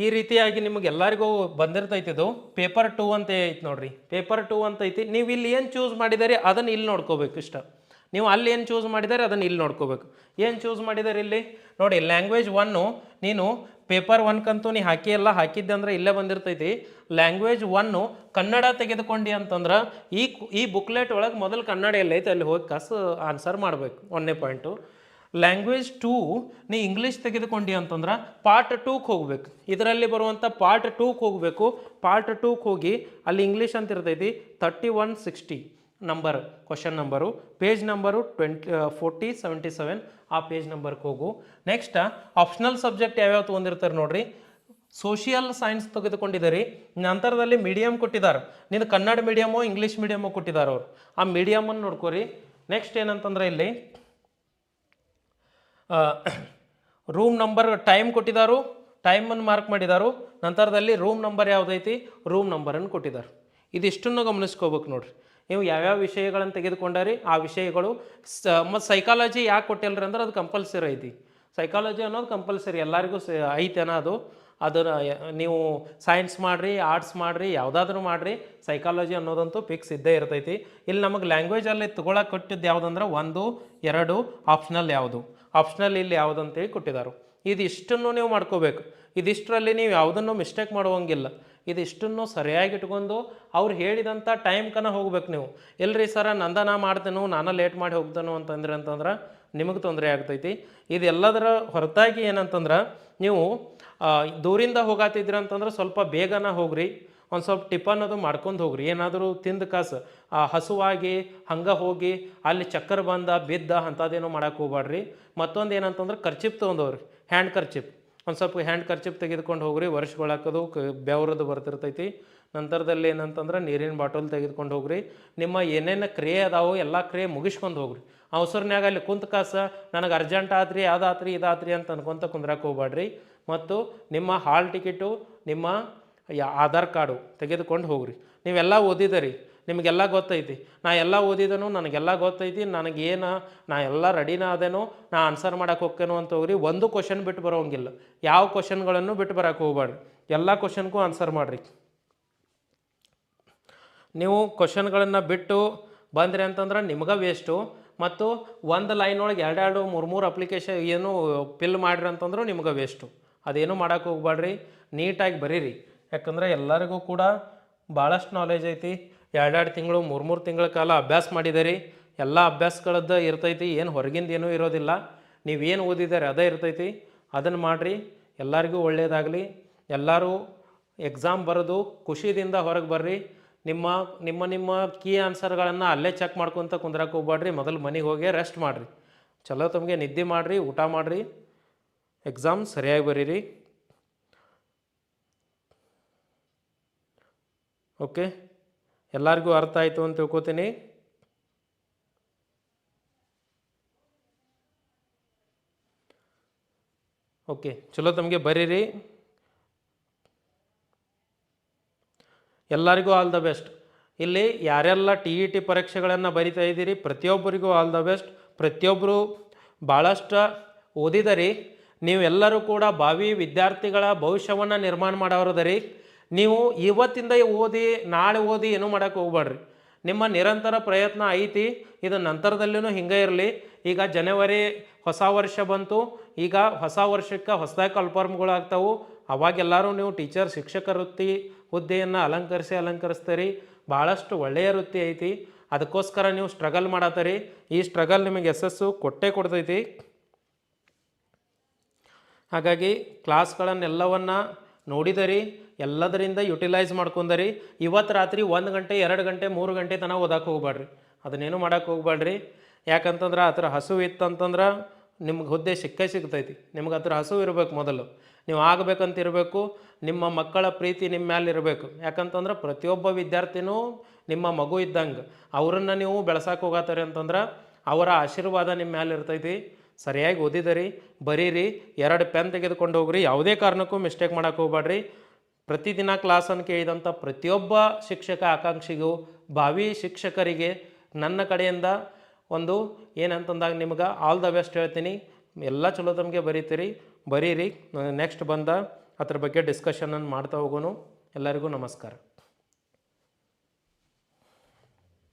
ಈ ರೀತಿಯಾಗಿ ನಿಮಗೆ ಎಲ್ಲರಿಗೂ ಬಂದಿರ್ತೈತಿ ಇದು ಪೇಪರ್ ಟೂ ಅಂತ ಐತಿ ನೋಡ್ರಿ. ಪೇಪರ್ ಟೂ ಅಂತ ಐತಿ. ನೀವು ಇಲ್ಲಿ ಏನು ಚೂಸ್ ಮಾಡಿದ್ದೀರಿ ಅದನ್ನು ಇಲ್ಲಿ ನೋಡ್ಕೋಬೇಕು ಇಷ್ಟ. ನೀವು ಅಲ್ಲಿ ಏನು ಚೂಸ್ ಮಾಡಿದ್ದಾರೆ ಅದನ್ನು ಇಲ್ಲಿ ನೋಡ್ಕೋಬೇಕು. ಏನು ಚೂಸ್ ಮಾಡಿದ್ದಾರೆ ಇಲ್ಲಿ? ನೋಡಿ ಲ್ಯಾಂಗ್ವೇಜ್ ಒನ್ನು ನೀನು ಪೇಪರ್ ಒನ್ಕಂತೂ ನೀ ಹಾಕಿ ಎಲ್ಲ ಹಾಕಿದ್ದೆ ಅಂದ್ರೆ ಇಲ್ಲೇ ಬಂದಿರ್ತೈತಿ. ಲ್ಯಾಂಗ್ವೇಜ್ ಒನ್ನು ಕನ್ನಡ ತೆಗೆದುಕೊಂಡಿ ಅಂತಂದ್ರೆ ಈ ಈ ಬುಕ್ಲೆಟ್ ಒಳಗೆ ಮೊದಲು ಕನ್ನಡ ಎಲ್ಲೈತೆ, ಅಲ್ಲಿ ಹೋಗಿ ಕಾಸು ಆನ್ಸರ್ ಮಾಡಬೇಕು, ಒಂದನೇ ಪಾಯಿಂಟು ಲ್ಯಾಂಗ್ವೇಜ್ ಟೂ ನೀ ಇಂಗ್ಲೀಷ್ ತೆಗೆದುಕೊಂಡಿ ಅಂತಂದ್ರೆ ಪಾರ್ಟ್ ಟೂಗೆ ಹೋಗ್ಬೇಕು. ಇದರಲ್ಲಿ ಬರುವಂಥ ಪಾರ್ಟ್ ಟೂಗೆ ಹೋಗಬೇಕು. ಪಾರ್ಟ್ ಟೂಗೆ ಹೋಗಿ ಅಲ್ಲಿ ಇಂಗ್ಲೀಷ್ ಅಂತ ಇರ್ತೈತಿ thirty one sixty number question number page number twenty forty seventy seven ಆ ಪೇಜ್ ನಂಬರ್ಗೆ ಹೋಗು. ನೆಕ್ಸ್ಟ್ ಆಪ್ಷನಲ್ ಸಬ್ಜೆಕ್ಟ್ ಯಾವ್ಯಾವ ತೊಗೊಂಡಿರ್ತಾರೆ ನೋಡ್ರಿ. ಸೋಷಿಯಲ್ ಸೈನ್ಸ್ ತೆಗೆದುಕೊಂಡಿದ್ದಾರೆ. ನಂತರದಲ್ಲಿ ಮೀಡಿಯಮ್ ಕೊಟ್ಟಿದ್ದಾರೆ. ನೀನು ಕನ್ನಡ ಮೀಡಿಯಮೋ ಇಂಗ್ಲೀಷ್ ಮೀಡಿಯಮೋ ಕೊಟ್ಟಿದ್ದಾರೆ ಅವರು. ಆ ಮೀಡಿಯಮನ್ನು ನೋಡ್ಕೋರಿ. ನೆಕ್ಸ್ಟ್ ಏನಂತಂದ್ರೆ ಇಲ್ಲಿ ರೂಮ್ ನಂಬರ್ ಟೈಮ್ ಕೊಟ್ಟಿದ್ದಾರು. ಟೈಮನ್ನು ಮಾರ್ಕ್ ಮಾಡಿದಾರು ನಂತರದಲ್ಲಿ ರೂಮ್ ನಂಬರ್ ಯಾವುದೈತಿ? ರೂಮ್ ನಂಬರನ್ನು ಕೊಟ್ಟಿದ್ದಾರೆ. ಇದಿಷ್ಟನ್ನು ಗಮನಿಸ್ಕೋಬೇಕು ನೋಡ್ರಿ. ನೀವು ಯಾವ್ಯಾವ ವಿಷಯಗಳನ್ನು ತೆಗೆದುಕೊಂಡಾರಿ ಆ ವಿಷಯಗಳು ಸ, ಮತ್ತು ಸೈಕಾಲಜಿ ಯಾಕೆ ಕೊಟ್ಟಿಲ್ಲರಿ ಅಂದ್ರೆ ಅದು ಕಂಪಲ್ಸರಿ ಐತಿ. ಸೈಕಾಲಜಿ ಅನ್ನೋದು ಕಂಪಲ್ಸರಿ ಎಲ್ಲರಿಗೂ ಸ ಐತೆನ ಅದು. ಅದನ್ನು ನೀವು ಸೈನ್ಸ್ ಮಾಡಿರಿ ಆರ್ಟ್ಸ್ ಮಾಡಿರಿ, ಯಾವುದಾದ್ರೂ ಮಾಡಿರಿ ಸೈಕಾಲಜಿ ಅನ್ನೋದಂತೂ ಫಿಕ್ಸ್ ಇದ್ದೇ ಇರ್ತೈತಿ. ಇಲ್ಲಿ ನಮಗೆ ಲ್ಯಾಂಗ್ವೇಜಲ್ಲಿ ತೊಗೊಳಕ್ಕೆ ಕೊಟ್ಟಿದ್ದು ಯಾವುದಂದ್ರೆ ಒಂದು, ಎರಡು ಆಪ್ಷನಲ್ ಯಾವುದು. ಆಪ್ಷನಲ್ ಇಲ್ಲಿ ಯಾವುದಂತೇಳಿ ಕೊಟ್ಟಿದ್ದಾರೆ ಇದಿಷ್ಟನ್ನು ನೀವು ಮಾಡ್ಕೋಬೇಕು. ಇದಿಷ್ಟರಲ್ಲಿ ನೀವು ಯಾವುದನ್ನು ಮಿಸ್ಟೇಕ್ ಮಾಡುವಂಗಿಲ್ಲ. ಇದಿಷ್ಟನ್ನು ಸರಿಯಾಗಿ ಇಟ್ಕೊಂಡು ಅವ್ರು ಹೇಳಿದಂಥ ಟೈಮ್ ಕನ ಹೋಗ್ಬೇಕು ನೀವು. ಎಲ್ಲರಿ ಸರ, ನಂದ ನಾ ಮಾಡ್ತೇನು, ನಾನು ಲೇಟ್ ಮಾಡಿ ಹೋಗ್ತೇನು ಅಂತಂದ್ರೆ ಅಂತಂದ್ರೆ ನಿಮಗೆ ತೊಂದರೆ ಆಗ್ತೈತಿ. ಇದೆಲ್ಲದರ ಹೊರತಾಗಿ ಏನಂತಂದ್ರೆ ನೀವು ದೂರಿಂದ ಹೋಗಾತಿದ್ರಿ ಅಂತಂದ್ರೆ ಸ್ವಲ್ಪ ಬೇಗನ ಹೋಗ್ರಿ. ಒಂದು ಸ್ವಲ್ಪ ಟಿಫನ್ ಅದು ಮಾಡ್ಕೊಂಡು ಹೋಗ್ರಿ. ಏನಾದರೂ ತಿಂದು ಕಾಸು ಹಸುವಾಗಿ ಹಂಗೆ ಹೋಗಿ ಅಲ್ಲಿ ಚಕ್ಕರ್ ಬಂದ, ಬಿದ್ದ ಅಂಥದ್ದೇನೋ ಮಾಡಕ್ಕೆ ಹೋಗ್ಬೇಡ್ರಿ ಮತ್ತೊಂದು ಏನಂತಂದ್ರೆ ಖರ್ಚಿಪ್ ತೊಗೊಂಡವ್ರಿ ಹ್ಯಾಂಡ್ ಕರ್ಚಿಪ್ ಒಂದು ಸ್ವಲ್ಪ ಹ್ಯಾಂಡ್ ಕರ್ಚಿಪ್ ತೆಗೆದುಕೊಂಡು ಹೋಗ್ರಿ ವರ್ಷಗಳಾಕೋದು ಕ ಬೆವರದು ಬರ್ತಿರ್ತೈತಿ. ನಂತರದಲ್ಲಿ ಏನಂತಂದ್ರೆ ನೀರಿನ ಬಾಟಲ್ ತೆಗೆದುಕೊಂಡು ಹೋಗ್ರಿ. ನಿಮ್ಮ ಏನೇನು ಕ್ರಿಯೆ ಅದಾವೋ ಎಲ್ಲ ಕ್ರಿಯೆ ಮುಗಿಸ್ಕೊಂಡು ಹೋಗ್ರಿ. ಅವಸರನ್ಯಾಗ ಅಲ್ಲಿ ಕುಂತ ಕಾಸ, ನನಗೆ ಅರ್ಜೆಂಟ್ ಆತ್ರಿ, ಅದಾತ್ರಿ, ಇದಾತ್ರಿ ಅಂತ ಅನ್ಕೊಂತ ಕುಂದ್ರಕ್ಕೆ ಹೋಗ್ಬೇಡ್ರಿ ಮತ್ತು ನಿಮ್ಮ ಹಾಲ್ ಟಿಕೆಟು, ನಿಮ್ಮ ಆಧಾರ್ ಕಾರ್ಡು ತೆಗೆದುಕೊಂಡು ಹೋಗ್ರಿ. ನೀವೆಲ್ಲ ಓದಿದರಿ. ನಿಮಗೆಲ್ಲ ಗೊತ್ತೈತಿ. ನಾ ಎಲ್ಲ ಓದಿದನು, ನನಗೆಲ್ಲ ಗೊತ್ತೈತಿ. ನನಗೇನು ನಾ ಎಲ್ಲ ರೆಡಿನ ಅದೇನೋ ನಾ ಆನ್ಸರ್ ಮಾಡೋಕೆ ಹೋಗ್ತೇನೋ ಅಂತ ಹೋಗ್ರಿ ಒಂದು ಕ್ವಶನ್ ಬಿಟ್ಟು ಬರೋಂಗಿಲ್ಲ. ಯಾವ ಕ್ವಶನ್ಗಳನ್ನು ಬಿಟ್ಟು ಬರೋಕೆ ಹೋಗ್ಬೇಡ್ರಿ ಎಲ್ಲ ಕ್ವಶನ್ಗೂ ಆನ್ಸರ್ ಮಾಡಿರಿ. ನೀವು ಕ್ವಶನ್ಗಳನ್ನು ಬಿಟ್ಟು ಬಂದ್ರಿ ಅಂತಂದ್ರೆ ನಿಮ್ಗೆ ವೇಸ್ಟು ಮತ್ತು ಒಂದು ಲೈನ್ ಒಳಗೆ ಎರಡೆರಡು, ಮೂರು ಮೂರು ಅಪ್ಲಿಕೇಶನ್ ಏನು ಫಿಲ್ ಮಾಡಿರಿ ಅಂತಂದ್ರೂ ನಿಮ್ಗೆ ವೇಸ್ಟು ಅದೇನು ಮಾಡೋಕೆ ಹೋಗ್ಬೇಡ್ರಿ ನೀಟಾಗಿ ಬರೀರಿ. ಯಾಕಂದ್ರೆ ಎಲ್ಲರಿಗೂ ಕೂಡ ಭಾಳಷ್ಟು ನಾಲೆಜ್ ಐತಿ. ಎರಡೆರಡು ತಿಂಗಳು, ಮೂರು ಮೂರು ತಿಂಗಳ ಕಾಲ ಅಭ್ಯಾಸ ಮಾಡಿದಿರಿ ಎಲ್ಲ ಅಭ್ಯಾಸಗಳದ್ದು ಇರ್ತೈತಿ, ಏನು ಹೊರಗಿಂದ ಏನೂ ಇರೋದಿಲ್ಲ. ನೀವೇನು ಓದಿದ್ದಾರೆ ಅದೇ ಇರ್ತೈತಿ. ಅದನ್ನು ಮಾಡಿರಿ, ಎಲ್ಲರಿಗೂ ಒಳ್ಳೆಯದಾಗಲಿ ಎಲ್ಲರೂ ಎಕ್ಸಾಮ್ ಬರೆದು ಖುಷಿದಿಂದ ಹೊರಗೆ ಬರ್ರಿ. ನಿಮ್ಮ ನಿಮ್ಮ ನಿಮ್ಮ ಕೀ ಆನ್ಸರ್ಗಳನ್ನು ಅಲ್ಲೇ ಚೆಕ್ ಮಾಡ್ಕೊಂತ ಕುಂದ್ರಕ್ಕೆ ಹೋಗ್ಬೇಡ್ರಿ ಮೊದಲು ಮನೆಗೆ ಹೋಗಿ ರೆಸ್ಟ್ ಮಾಡಿರಿ. ಚಲೋ ತಮಗೆ ನಿದ್ದೆ ಮಾಡಿರಿ, ಊಟ ಮಾಡಿರಿ. ಎಕ್ಸಾಮ್ ಸರಿಯಾಗಿ ಬರೀರಿ. ಓಕೆ ಎಲ್ಲರಿಗೂ ಅರ್ಥ ಆಯಿತು ಅಂತ ತಿಳ್ಕೊತೀನಿ. ಓಕೆ, ಚಲೋ ತಮಗೆ ಬರೀರಿ. ಎಲ್ಲರಿಗೂ ಆಲ್ ದ ಬೆಸ್ಟ್ ಇಲ್ಲಿ ಯಾರೆಲ್ಲ ಟಿ ಇ ಟಿ ಪರೀಕ್ಷೆಗಳನ್ನು ಬರಿತಾ ಇದ್ದೀರಿ, ಪ್ರತಿಯೊಬ್ಬರಿಗೂ ಆಲ್ ದ ಬೆಸ್ಟ್ ಪ್ರತಿಯೊಬ್ಬರು ಭಾಳಷ್ಟು ಓದಿದರಿ. ನೀವೆಲ್ಲರೂ ಕೂಡ ಭಾವಿ ವಿದ್ಯಾರ್ಥಿಗಳ ಭವಿಷ್ಯವನ್ನು ನಿರ್ಮಾಣ ಮಾಡೋರದರಿ ನೀವು ಇವತ್ತಿಂದ ಓದಿ, ನಾಳೆ ಓದಿ ಏನೂ ಮಾಡೋಕ್ಕೆ ಹೋಗ್ಬೇಡ್ರಿ. ನಿಮ್ಮ ನಿರಂತರ ಪ್ರಯತ್ನ ಐತಿ, ಇದು ನಂತರದಲ್ಲೂ ಹಿಂಗೆ ಇರಲಿ. ಈಗ ಜನವರಿ ಹೊಸ ವರ್ಷ ಬಂತು, ಈಗ ಹೊಸ ವರ್ಷಕ್ಕೆ ಹೊಸದಾಗಿ ಕಲ್ಫಾರ್ಮ್ಗಳಾಗ್ತಾವು ಅವಾಗೆಲ್ಲರೂ ನೀವು ಟೀಚರ್ ಶಿಕ್ಷಕ ವೃತ್ತಿ ಹುದ್ದೆಯನ್ನು ಅಲಂಕರಿಸಿ ಅಲಂಕರಿಸ್ತೀರಿ. ಭಾಳಷ್ಟು ಒಳ್ಳೆಯ ವೃತ್ತಿ ಐತಿ. ಅದಕ್ಕೋಸ್ಕರ ನೀವು ಸ್ಟ್ರಗಲ್ ಮಾಡತ್ತೀರಿ ಈ ಸ್ಟ್ರಗಲ್ ನಿಮಗೆ ಯಶಸ್ಸು ಕೊಟ್ಟೇ ಕೊಡ್ತೈತಿ. ಹಾಗಾಗಿ ಕ್ಲಾಸ್ಗಳನ್ನೆಲ್ಲವನ್ನ ನೋಡಿದರಿ, ಎಲ್ಲದರಿಂದ ಯುಟಿಲೈಸ್ ಮಾಡ್ಕೊಂಡರಿ. ಇವತ್ತು ರಾತ್ರಿ ಒಂದು ಗಂಟೆ, ಎರಡು ಗಂಟೆ, ಮೂರು ಗಂಟೆ ತನಕ ಓದಕ್ಕೆ ಹೋಗ್ಬೇಡ್ರಿ ಅದನ್ನೇನು ಮಾಡೋಕ್ಕೆ ಹೋಗ್ಬೇಡ್ರಿ ಯಾಕಂತಂದ್ರೆ ಆ ಥರ ಹಸು ಇತ್ತಂತಂದ್ರೆ ನಿಮ್ಗೆ ಹುದ್ದೆ ಸಿಕ್ಕೇ ಸಿಗ್ತೈತಿ. ನಿಮ್ಗೆ ಹತ್ರ ಹಸು ಇರಬೇಕು ಮೊದಲು. ನೀವು ಆಗಬೇಕಂತ ಇರಬೇಕು, ನಿಮ್ಮ ಮಕ್ಕಳ ಪ್ರೀತಿ ನಿಮ್ಮ ಮ್ಯಾಲೆ ಇರಬೇಕು. ಯಾಕಂತಂದ್ರೆ ಪ್ರತಿಯೊಬ್ಬ ವಿದ್ಯಾರ್ಥಿನೂ ನಿಮ್ಮ ಮಗು ಇದ್ದಂಗೆ, ಅವರನ್ನು ನೀವು ಬೆಳೆಸಕ್ಕೆ ಹೋಗತ್ತಾರೆ ಅಂತಂದ್ರೆ ಅವರ ಆಶೀರ್ವಾದ ನಿಮ್ಮ ಮ್ಯಾಲೆ ಇರ್ತೈತಿ. ಸರಿಯಾಗಿ ಓದಿದರಿ, ಬರೀರಿ, ಎರಡು ಪೆನ್ ತೆಗೆದುಕೊಂಡು ಹೋಗ್ರಿ, ಯಾವುದೇ ಕಾರಣಕ್ಕೂ ಮಿಸ್ಟೇಕ್ ಮಾಡಕ್ಕೆ ಹೋಗ್ಬೇಡ್ರಿ. ಪ್ರತಿದಿನ ಕ್ಲಾಸನ್ನು ಕೇಳಿದಂಥ ಪ್ರತಿಯೊಬ್ಬ ಶಿಕ್ಷಕ ಆಕಾಂಕ್ಷಿಗೂ, ಭಾವಿ ಶಿಕ್ಷಕರಿಗೆ ನನ್ನ ಕಡೆಯಿಂದ ಒಂದು ಏನಂತಂದಾಗ ನಿಮ್ಗೆ ಆಲ್ ದ ಬೆಸ್ಟ್ ಹೇಳ್ತೀನಿ. ಎಲ್ಲ ಚಲೋ ತಮಗೆ ಬರೀತೀರಿ, ಬರೀರಿ. ನೆಕ್ಸ್ಟ್ ಬಂದ ಅದ್ರ ಬಗ್ಗೆ ಡಿಸ್ಕಷನನ್ನು ಮಾಡ್ತಾ ಹೋಗೋನು. ಎಲ್ಲರಿಗೂ ನಮಸ್ಕಾರ.